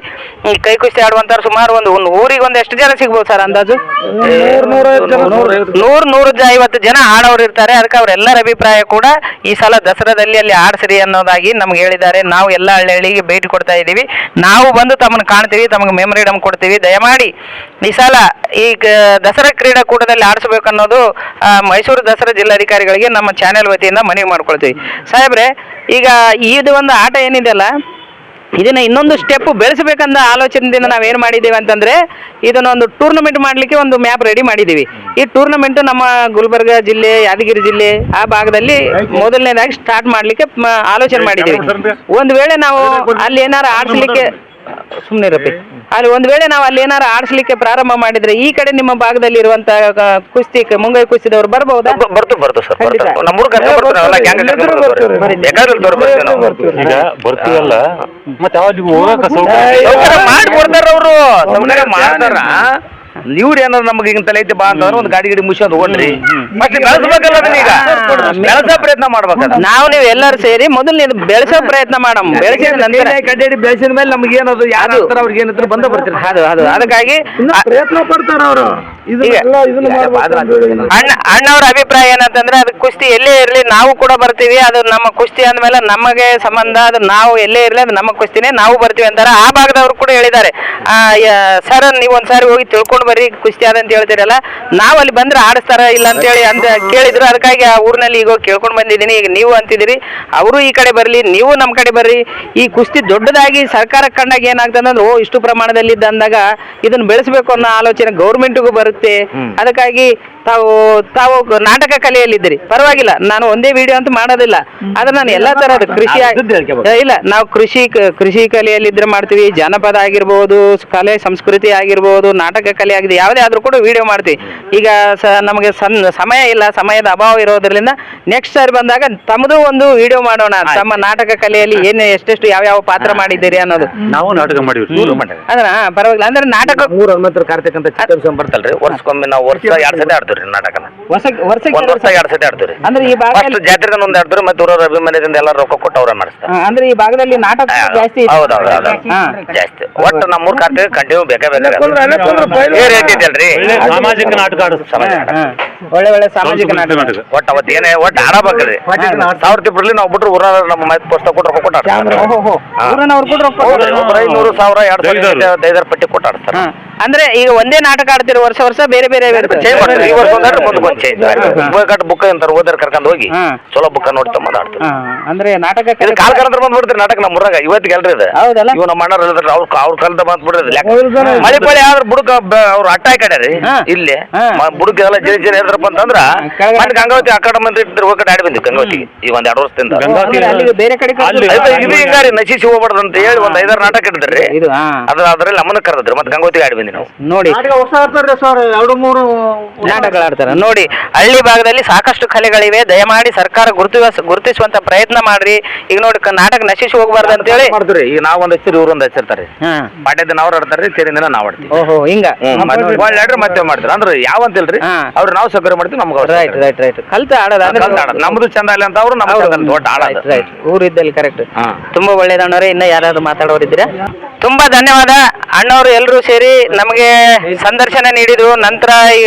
ಕೈ ಕುಸ್ತಿ ಆಡುವಂತ ಸುಮಾರು ಒಂದು ಒಂದು ಊರಿಗೆ ಒಂದು ಎಷ್ಟು ಜನ ಸಿಗ್ಬೋದು ಸರ್ ಅಂದಾಜು? ನೂರ್ ನೂರ ಐವತ್ತು ಜನ ಆಡೋರು ಇರ್ತಾರೆ. ಅದಕ್ಕೆ ಅವರೆಲ್ಲರ ಅಭಿಪ್ರಾಯ ಕೂಡ ಈ ಸಲ ದಸರಾದಲ್ಲಿ ಅಲ್ಲಿ ಆಡಿಸ್ರಿ ಅನ್ನೋದಾಗಿ ನಮ್ಗೆ ಹೇಳಿದ್ದಾರೆ. ನಾವು ಎಲ್ಲ ಹಳ್ಳಿಗಳಿಗೆ ಭೇಟಿ ಕೊಡ್ತಾ ಇದ್ದೀವಿ. ನಾವು ಬಂದು ತಮ್ಮನ್ನು ಕಾಣ್ತೀವಿ ತಮಗೆ ಮೆಮೊರಿಡಮ್ ಕೊಡ್ತೀವಿ. ದಯಮಾಡಿ ಈ ಸಲ ಈ ದಸರಾ ಕ್ರೀಡಾಕೂಟದಲ್ಲಿ ಆಡಿಸ್ಬೇಕು ಅನ್ನೋದು ಆ, ಮೈಸೂರು ದಸರಾ ಜಿಲ್ಲಾಧಿಕಾರಿಗಳಿಗೆ ನಮ್ಮ ಚಾನೆಲ್ ವತಿಯಿಂದ ಮನವಿ ಮಾಡ್ಕೊಳ್ತೀವಿ. ಸಾಹೇಬ್ರೆ ಈಗ ಇದು ಒಂದು ಆಟ ಏನಿದೆಯಲ್ಲ ಇದನ್ನ ಇನ್ನೊಂದು ಸ್ಟೆಪ್ ಬೆಳೆಸಬೇಕಂತ ಆಲೋಚನೆಯಿಂದ ನಾವೇನು ಮಾಡಿದ್ದೀವಿ ಅಂತಂದ್ರೆ ಇದನ್ನೊಂದು ಟೂರ್ನಮೆಂಟ್ ಮಾಡಲಿಕ್ಕೆ ಒಂದು ಮ್ಯಾಪ್ ರೆಡಿ ಮಾಡಿದ್ದೀವಿ ಈ ಟೂರ್ನಮೆಂಟ್ ನಮ್ಮ ಗುಲ್ಬರ್ಗ ಜಿಲ್ಲೆ ಯಾದಗಿರಿ ಜಿಲ್ಲೆ ಆ ಭಾಗದಲ್ಲಿ ಮೊದಲನೇದಾಗಿ ಸ್ಟಾರ್ಟ್ ಮಾಡಲಿಕ್ಕೆ ಆಲೋಚನೆ ಮಾಡಿದ್ದೀವಿ ಒಂದು ವೇಳೆ ನಾವು ಅಲ್ಲಿ ಏನಾರು ಆಡಿಸ್ಲಿಕ್ಕೆ ಸುಮ್ಮನೆ ಇರಬೇಕು ಅಲ್ಲಿ ಒಂದ್ ವೇಳೆ ನಾವು ಅಲ್ಲಿ ಏನಾರ ಆಡಿಸ್ಲಿಕ್ಕೆ ಪ್ರಾರಂಭ ಮಾಡಿದ್ರೆ ಈ ಕಡೆ ನಿಮ್ಮ ಭಾಗದಲ್ಲಿ ಇರುವಂತ ಕುಸ್ತಿ ಮುಂಗೈ ಕುಸ್ತಿದವರು ಬರ್ಬಹುದಾ ಬರ್ತು ಬರ್ತು ಸರ್ ಈಗ ಬರ್ತೀವಲ್ಲ ಮತ್ತೆ ಯಾವಾಗ ಮಾಡ್ಕೊಡ್ತಾರ ಅವರು? ಮಾಡ್ತಾರ? ಇವ್ರು ಏನಾದ್ರು ನಮ್ಗೆ ಹಿಂಗ್ ತಲೆ ಐತಿ ಬಾ ಅಂತಂದ್ರೆ ಒಂದು ಗಾಡಿ ಗಿಡಿ ಮುಗಿಸ್ಕೊಂಡು ಹೋಗ್ರಿ. ಮತ್ತೆ ಬೆಳೆಸ್ಬೇಕಲ್ಲ ಅದನ್ನ ಈಗ? ಬೆಳೆಸೋ ಪ್ರಯತ್ನ ಮಾಡ್ಬೇಕಲ್ಲ. ನಾವು ನೀವು ಎಲ್ಲರೂ ಸೇರಿ ಮೊದಲು ನೀವು ಬೆಳೆಸೋ ಪ್ರಯತ್ನ ಮಾಡಮ್. ಬೆಳೆಸಿದ ನಂತರ ಬೆಳೆಸಿದ ಮೇಲೆ ನಮ್ಗೆ ಏನದು ಯಾರು ಅವ್ರಿಗೆ ಏನಿದ್ರು ಬಂದ ಬರ್ತೀರಿ? ಅದು ಅದು. ಅದಕ್ಕಾಗಿ ಪ್ರಯತ್ನ ಪಡ್ತಾರ ಅವರು. ಇದನ್ನೆಲ್ಲ ಇದನ್ನ ಮಾಡ್ಬೇಕು ಅಣ್ಣ ಅಣ್ಣವ್ರ ಅಭಿಪ್ರಾಯ ಏನಂತಂದ್ರೆ ಅದು ಕುಸ್ತಿ ಎಲ್ಲೇ ಇರಲಿ ನಾವು ಕೂಡ ಬರ್ತೀವಿ. ಅದು ನಮ್ಮ ಕುಸ್ತಿ ಅಂದ್ಮೇಲೆ ನಮಗೆ ಸಂಬಂಧ ಅದು ನಾವು ಎಲ್ಲೇ ಇರಲಿ ಅದು ನಮ್ಮ ಕುಸ್ತಿನೇ ನಾವು ಬರ್ತೀವಿ ಅಂತಾರೆ. ಆ ಭಾಗದವ್ರು ಕೂಡ ಹೇಳಿದ್ದಾರೆ. ಸರ್ ನೀವು ಒಂದ್ಸಾರಿ ಹೋಗಿ ತಿಳ್ಕೊಂಡು ಬರ್ರಿ ಕುಸ್ತಿ ಅಂತ ಹೇಳ್ತೀರಲ್ಲ ನಾವು ಅಲ್ಲಿ ಬಂದ್ರೆ ಆಡಿಸ್ತಾರ ಇಲ್ಲ ಅಂತ ಹೇಳಿ ಅಂತ ಕೇಳಿದ್ರು ಅದಕ್ಕಾಗಿ ಆ ಊರಿನಲ್ಲಿ ಈಗ ಕೇಳ್ಕೊಂಡ್ ಬಂದಿದ್ದೀನಿ. ಈಗ ನೀವು ಅಂತಿದ್ದೀರಿ ಅವರು ಈ ಕಡೆ ಬರಲಿ ನೀವು ನಮ್ಮ ಕಡೆ ಬರ್ರಿ. ಈ ಕುಸ್ತಿ ದೊಡ್ಡದಾಗಿ ಸರ್ಕಾರ ಕಂಡಾಗ ಏನಾಗ್ತದೆ ಅಂದ್ರೆ ಓ ಇಷ್ಟು ಪ್ರಮಾಣದಲ್ಲಿ ಇದ್ದ ಅಂದಾಗ ಇದನ್ನ ಬೆಳೆಸಬೇಕು ಅನ್ನೋ ಆಲೋಚನೆ ಗೌರ್ಮೆಂಟ್ಗೂ ಬರುತ್ತೆ. ಅದಕ್ಕಾಗಿ ತಾವು ತಾವು ನಾಟಕ ಕಲೆಯಲ್ಲಿದ್ದೀರಿ. ಪರವಾಗಿಲ್ಲ ನಾನು ಒಂದೇ ವಿಡಿಯೋ ಅಂತ ಮಾಡೋದಿಲ್ಲ. ಆದ್ರೆ ನಾನು ಎಲ್ಲಾ ತರಹದ ಕೃಷಿ ಇಲ್ಲ. ನಾವು ಕೃಷಿ ಕ- ಕೃಷಿ ಕಲೆಯಲ್ಲಿದ್ರೆ ಮಾಡ್ತೀವಿ ಜಾನಪದ ಆಗಿರ್ಬೋದು ಕಲೆ ಸಂಸ್ಕೃತಿ ಆಗಿರ್ಬೋದು ನಾಟಕ ಕಲೆ ಆಗಿದೆ ಯಾವುದೇ ಆದ್ರೂ ಕೂಡ ವಿಡಿಯೋ ಮಾಡ್ತೀವಿ. ಈಗ ಸ ನಮಗೆ ಸನ್ ಸಮಯ ಇಲ್ಲ ಸಮಯದ ಅಭಾವ ಇರೋದ್ರಿಂದ ನೆಕ್ಸ್ಟ್ ಸಾರಿ ಬಂದಾಗ ತಮ್ಮದು ಒಂದು ವಿಡಿಯೋ ಮಾಡೋಣ ತಮ್ಮ ನಾಟಕ ಕಲೆಯಲ್ಲಿ ಏನು ಎಷ್ಟೆಷ್ಟು ಯಾವ ಯಾವ ಪಾತ್ರ ಮಾಡಿದ್ದೀರಿ ಅನ್ನೋದು. ನಾವು ನಾಟಕ ಮಾಡಿವಿ ಅದ್ರ ಪರವಾಗಿಲ್ಲ ಅಂದ್ರೆ ನಾಟಕ ಮೂರ್ ಹನುಮಂತರ ಕಾರ್ತಿಕ್ ಅಂತ ಬರ್ತಲ್ರಿ ವರ್ಷಕ್ಕೊಮ್ಮೆ ನಾವು ವರ್ಷ ಎರಡ್ ಸತಿ ಆಡ್ತೀವಿ. ನಾಟಕನ ವರ್ಷ ವರ್ಷಕ್ಕೆ ಒಂದ್ ವರ್ಷ ಎರಡ್ ಸತಿ ಆಡ್ತೀವಿ ಅಂದ್ರೆ ಈ ಭಾಗದಲ್ಲಿ ಫಸ್ಟ್ ಜಾತ್ರೆಗೆ ಒಂದ್ ಆಡ್ತೀವಿ ಮತ್ತೆ ಊರವ್ರ ಅಭಿಮಾನದಿಂದ ಎಲ್ಲ ರೊಕ್ಕ ಕೊಟ್ಟು ಅವ್ರ ಮಾಡಿಸ್ತಾರೆ. ಅಂದ್ರೆ ಈ ಭಾಗದಲ್ಲಿ ನಾಟಕ ಜಾಸ್ತಿ ಇದೆ. ಹೌದೌದು ಹೌದು ಹಾ. ಜಾಸ್ತಿ. ಒಟ್ಟು ನಮ್ಮ ಮೂರ್ ಕಾರ್ತಿಕ್ ಕಂಟಿನ್ಯೂ ಬೇಕೇ ಕುಂದ್ರೆ ಅಲ್ಲೇ ಕುಂದ್ರೆ ಬೇಕಾಗ ಬಯಲು. ಏ ರೇಟ್ ಇದೆಯಲ್ರಿ ಸಾಮಾಜಿಕ ನಾಟಕ ಆಡಿಸ್ತಾರೆ. ಹಾ. ಒಳ್ಳೆ ಒಳ್ಳೆ ಸಾಮಾಜಿಕ ನಾಟಕ. ಒಟ್ಟು ಅವತ್ತು ಏನೇ ಒಟ್ಟು ಆಡಬೇಕ್ರಿ. ಸಾವಿರ ತಿಬ್ಬರ್ಲಿ ನಾವು ಬಿಟ್ರು ಊರಾಗ ನಮ್ಮ ಮೈತ್ ಪುಸ್ತಕ ಕೊಟ್ಟು ರೊಕ್ಕ ಕೊಟ್ಟು ಆಡ್ತಾರೆ. ಓಹೋ ಊರಿನವ್ರು ಕೂಡ ಹೌದ್ರಿ, ಒಬ್ರು ಐನೂರು ಸಾವಿರ ಎರಡ್ ಸಾವಿರ ಐದಾರು. ಐದಾರು ಪಟ್ಟಿ ಕೊಟ್ಟು ಆಡ್ತಾರೆ. ಹಾ. ಅಂದ್ರೆ ಈಗ ಒಂದೇ ನಾಟಕ ಆಡ್ತೀರಿ ವರ್ಷ ವರ್ಷ ಬೇರೆ ಬೇರೆ ಇರುತ್ತೆ. ಚೇಂಜ್ ಮಾಡ್ತಾರೆ. ಈ ವರ್ಷ ಬಂದ್ರೆ ಮುಂದೆ ಬಂದು ಚೇಂಜ್ ಕಟ್ ಬುಕ್ ಅಂತಾರೆ ಓದರ್ ಕರ್ಕೊಂಡು ಹೋಗಿ. ಹಾ. ಚಲೋ ಬುಕ್ ನೋಡಿ ಮಾತಾಡ್ತಾರೆ ಹಾ, ಅಂದ್ರೆ ನಾಟಕ ಇದು ಕಾಲ್ ಬಂದ್ ಬಿಡ್ತಾರೆ ನಾಟಕ ನಮ್ಮ ಊರಾಗ. ಇವತ್ತಿಗೆ ಎಲ್ರಿ ಇದು ಹೌದಲ್ಲ? ಇವ್ ನಮ್ಮ ಅಣ್ಣವ್ರು ಹೇಳಿದ್ರು ಅವ್ರ ಅವ್ರ ಕಾಲದ ಬಂದ್ಬಿಡ್ರಿ ಮಳೆ ಪಳಿ ಆದ್ರ ಬುಡಕ ಅವ್ರು ಅಟ್ಟ ಹಾ. ಇಲ್ಲಿ. ಹಾ. ಬುಡಕ ಎಲ್ಲ ಜನ ಜರಿ ಹೇಳಿದ್ರಪ್ಪ ಅಂತಂದ್ರ ಕೆಳಗಡೆ- ಮತ್ತೆ ಗಂಗಾವತಿ ಆ ಕಡೆ ಮಂದಿ ಇಟ್ಟಿದ್ರು ಹೋಗಿ ಆಡಿ ಬಂದಿವಿ ಗಂಗಾವತಿಗೆ. ಈಗ ಒಂದ್ ಎರಡು ವರ್ಷದಿಂದ. ಅಂದ್ರೆ ಅಲ್ಲಿ ಬೇರೆ ಕಡೆ ಕರ್ದು- ಆಯ್ತು, ಇದು ಹಿಂಗಾರಿ ನಶಿಸಿ ಹೋಗ್ಬಾರ್ದು ಅಂತ ಹೇಳಿ ಒಂದ್ ಐದಾರು ನಾಟಕ ಇಟ್ಟಿದ್ರಿ ಇದು ಹಾ. ಅದ್ರ ಅದ್ರಲ್ಲಿ ನಮ್ಮನ್ನ ಕರೆದ್ರಿ ಮತ್ತೆ ಗಂಗಾವತಿಗೆ ಆಡಿ ಬಂದಿ ನಾವು. ನೋಡಿ. ಹೊಸ ಇರ್ತಾರೆ ಸರ್ ಎರಡು ಮೂರು ನಾಟಕಗಳಾಡ್ತಾರೆ ನೋಡಿ ಹಳ್ಳಿ ಭಾಗದಲ್ಲಿ ಸಾಕಷ್ಟು ಕಲೆಗಳಿವೆ. ದಯಮಾಡಿ ಸರ್ಕಾರ ಗುರುತಿಸ ಗುರುತಿಸುವಂತ ಪ್ರಯತ್ನ ಮಾಡ್ರಿ. ಈಗ ನೋಡಿ ನಾಟಕ ನಶಿಸಿ ಹೋಗ್ಬಾರ್ದು ಅಂತೇಳಿ. ಮಾಡ್ತೀರಿ ಈಗ ನಾವ್ ಒಂದ್ ಹಚ್ಚಿರಿ ಇವ್ರ ಒಂದ್ ಹಚ್ಚಿರ್ತಾರೆ. ದಿನ ಅವ್ರು ಆಡ್ತಾರೆ ತೇರಿನ ನಾವ್ ಆಡ್ತೀವಿ. ಓಹೋ ಹಿಂಗ. ಒಳ್ಳೆ ಮತ್ತೆ ಮಾಡ್ತಾರೆ ಅಂದ್ರೆ ಯಾವ ಅಂತಿಲ್ರಿ? ಹೇಳ್ರಿ ಅವ್ರು ನಾವು ಸಕ್ಕರೆ ಮಾಡ್ತೀವಿ ನಮ್ಗೆ ರೈಟ್ ರೈಟ್ ರೈಟ್ ಕಲ್ತ ಆಡೋದು. ನಮ್ದು ಚಂದ ಇಲ್ಲ ಅಂತ ಅವ್ರು ನಮ್ದು ದೊಡ್ಡ ಆಡೋದು. ರೈಟ್ ಊರಿದ್ದಲ್ಲಿ ಕರೆಕ್ಟ್. ತುಂಬಾ ಒಳ್ಳೇದಣ್ಣವ್ರೆ ಇನ್ನ ಯಾರಾದ್ರು ಮಾತಾಡೋರಿದ್ದೀರಾ? ತುಂಬಾ ಧನ್ಯವಾದ. ಅಣ್ಣವರು ಎಲ್ಲರೂ ಸೇರಿ ನಮಗೆ ಸಂದರ್ಶನ ನೀಡಿದ್ರು. ನಂತರ ಈ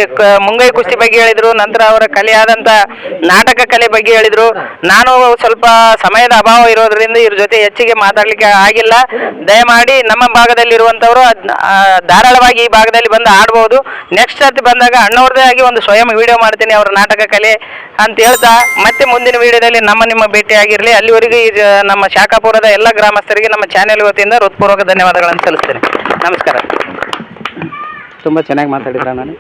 ಮುಂಗೈ ಕುಸ್ತಿ ಬಗ್ಗೆ ಹೇಳಿದ್ರು. ನಂತರ ಅವರ ಕಲೆಯಾದಂತ ನಾಟಕ ಕಲೆ ಬಗ್ಗೆ ಹೇಳಿದ್ರು. ನಾನು ಸ್ವಲ್ಪ ಸಮಯದ ಅಭಾವ ಇರೋದ್ರಿಂದ ಇವ್ರ ಜೊತೆ ಹೆಚ್ಚಿಗೆ ಮಾತಾಡ್ಲಿಕ್ಕೆ ಆಗಿಲ್ಲ. ದಯಮಾಡಿ ನಮ್ಮ ಭಾಗದಲ್ಲಿ ಇರುವಂತವರು ಧಾರಾಳವಾಗಿ ಈ ಭಾಗದಲ್ಲಿ ಬಂದು ಆಡ್ಬೋದು. ನೆಕ್ಸ್ಟ್ ಸರ್ತಿ ಬಂದಾಗ ಅಣ್ಣವ್ರದೇ ಆಗಿ ಒಂದು ಸ್ವಯಂ ವಿಡಿಯೋ ಮಾಡ್ತೀನಿ ಅವರ ನಾಟಕ ಕಲೆ ಅಂತ ಹೇಳ್ತಾ, ಮತ್ತೆ ಮುಂದಿನ ವಿಡಿಯೋದಲ್ಲಿ ನಮ್ಮ ನಿಮ್ಮ ಭೇಟಿ ಆಗಿರಲಿ ಅಲ್ಲಿವರೆಗೂ ನಮ್ಮ ಶಾಖಾಪುರದ ಎಲ್ಲ ಗ್ರಾಮಸ್ಥರಿಗೆ, ನಮ್ಮ ಚಾನೆಲ್ ವತಿಯಿಂದ ಹೃತ್ಪೂರ್ವಕ ಧನ್ಯವಾದಗಳನ್ನು ಸಲ್ಲಿಸ್ತೇನೆ. ನಮಸ್ಕಾರ. ತುಂಬ ಚೆನ್ನಾಗಿ ಮಾತಾಡಿದ್ರ ನಾನು.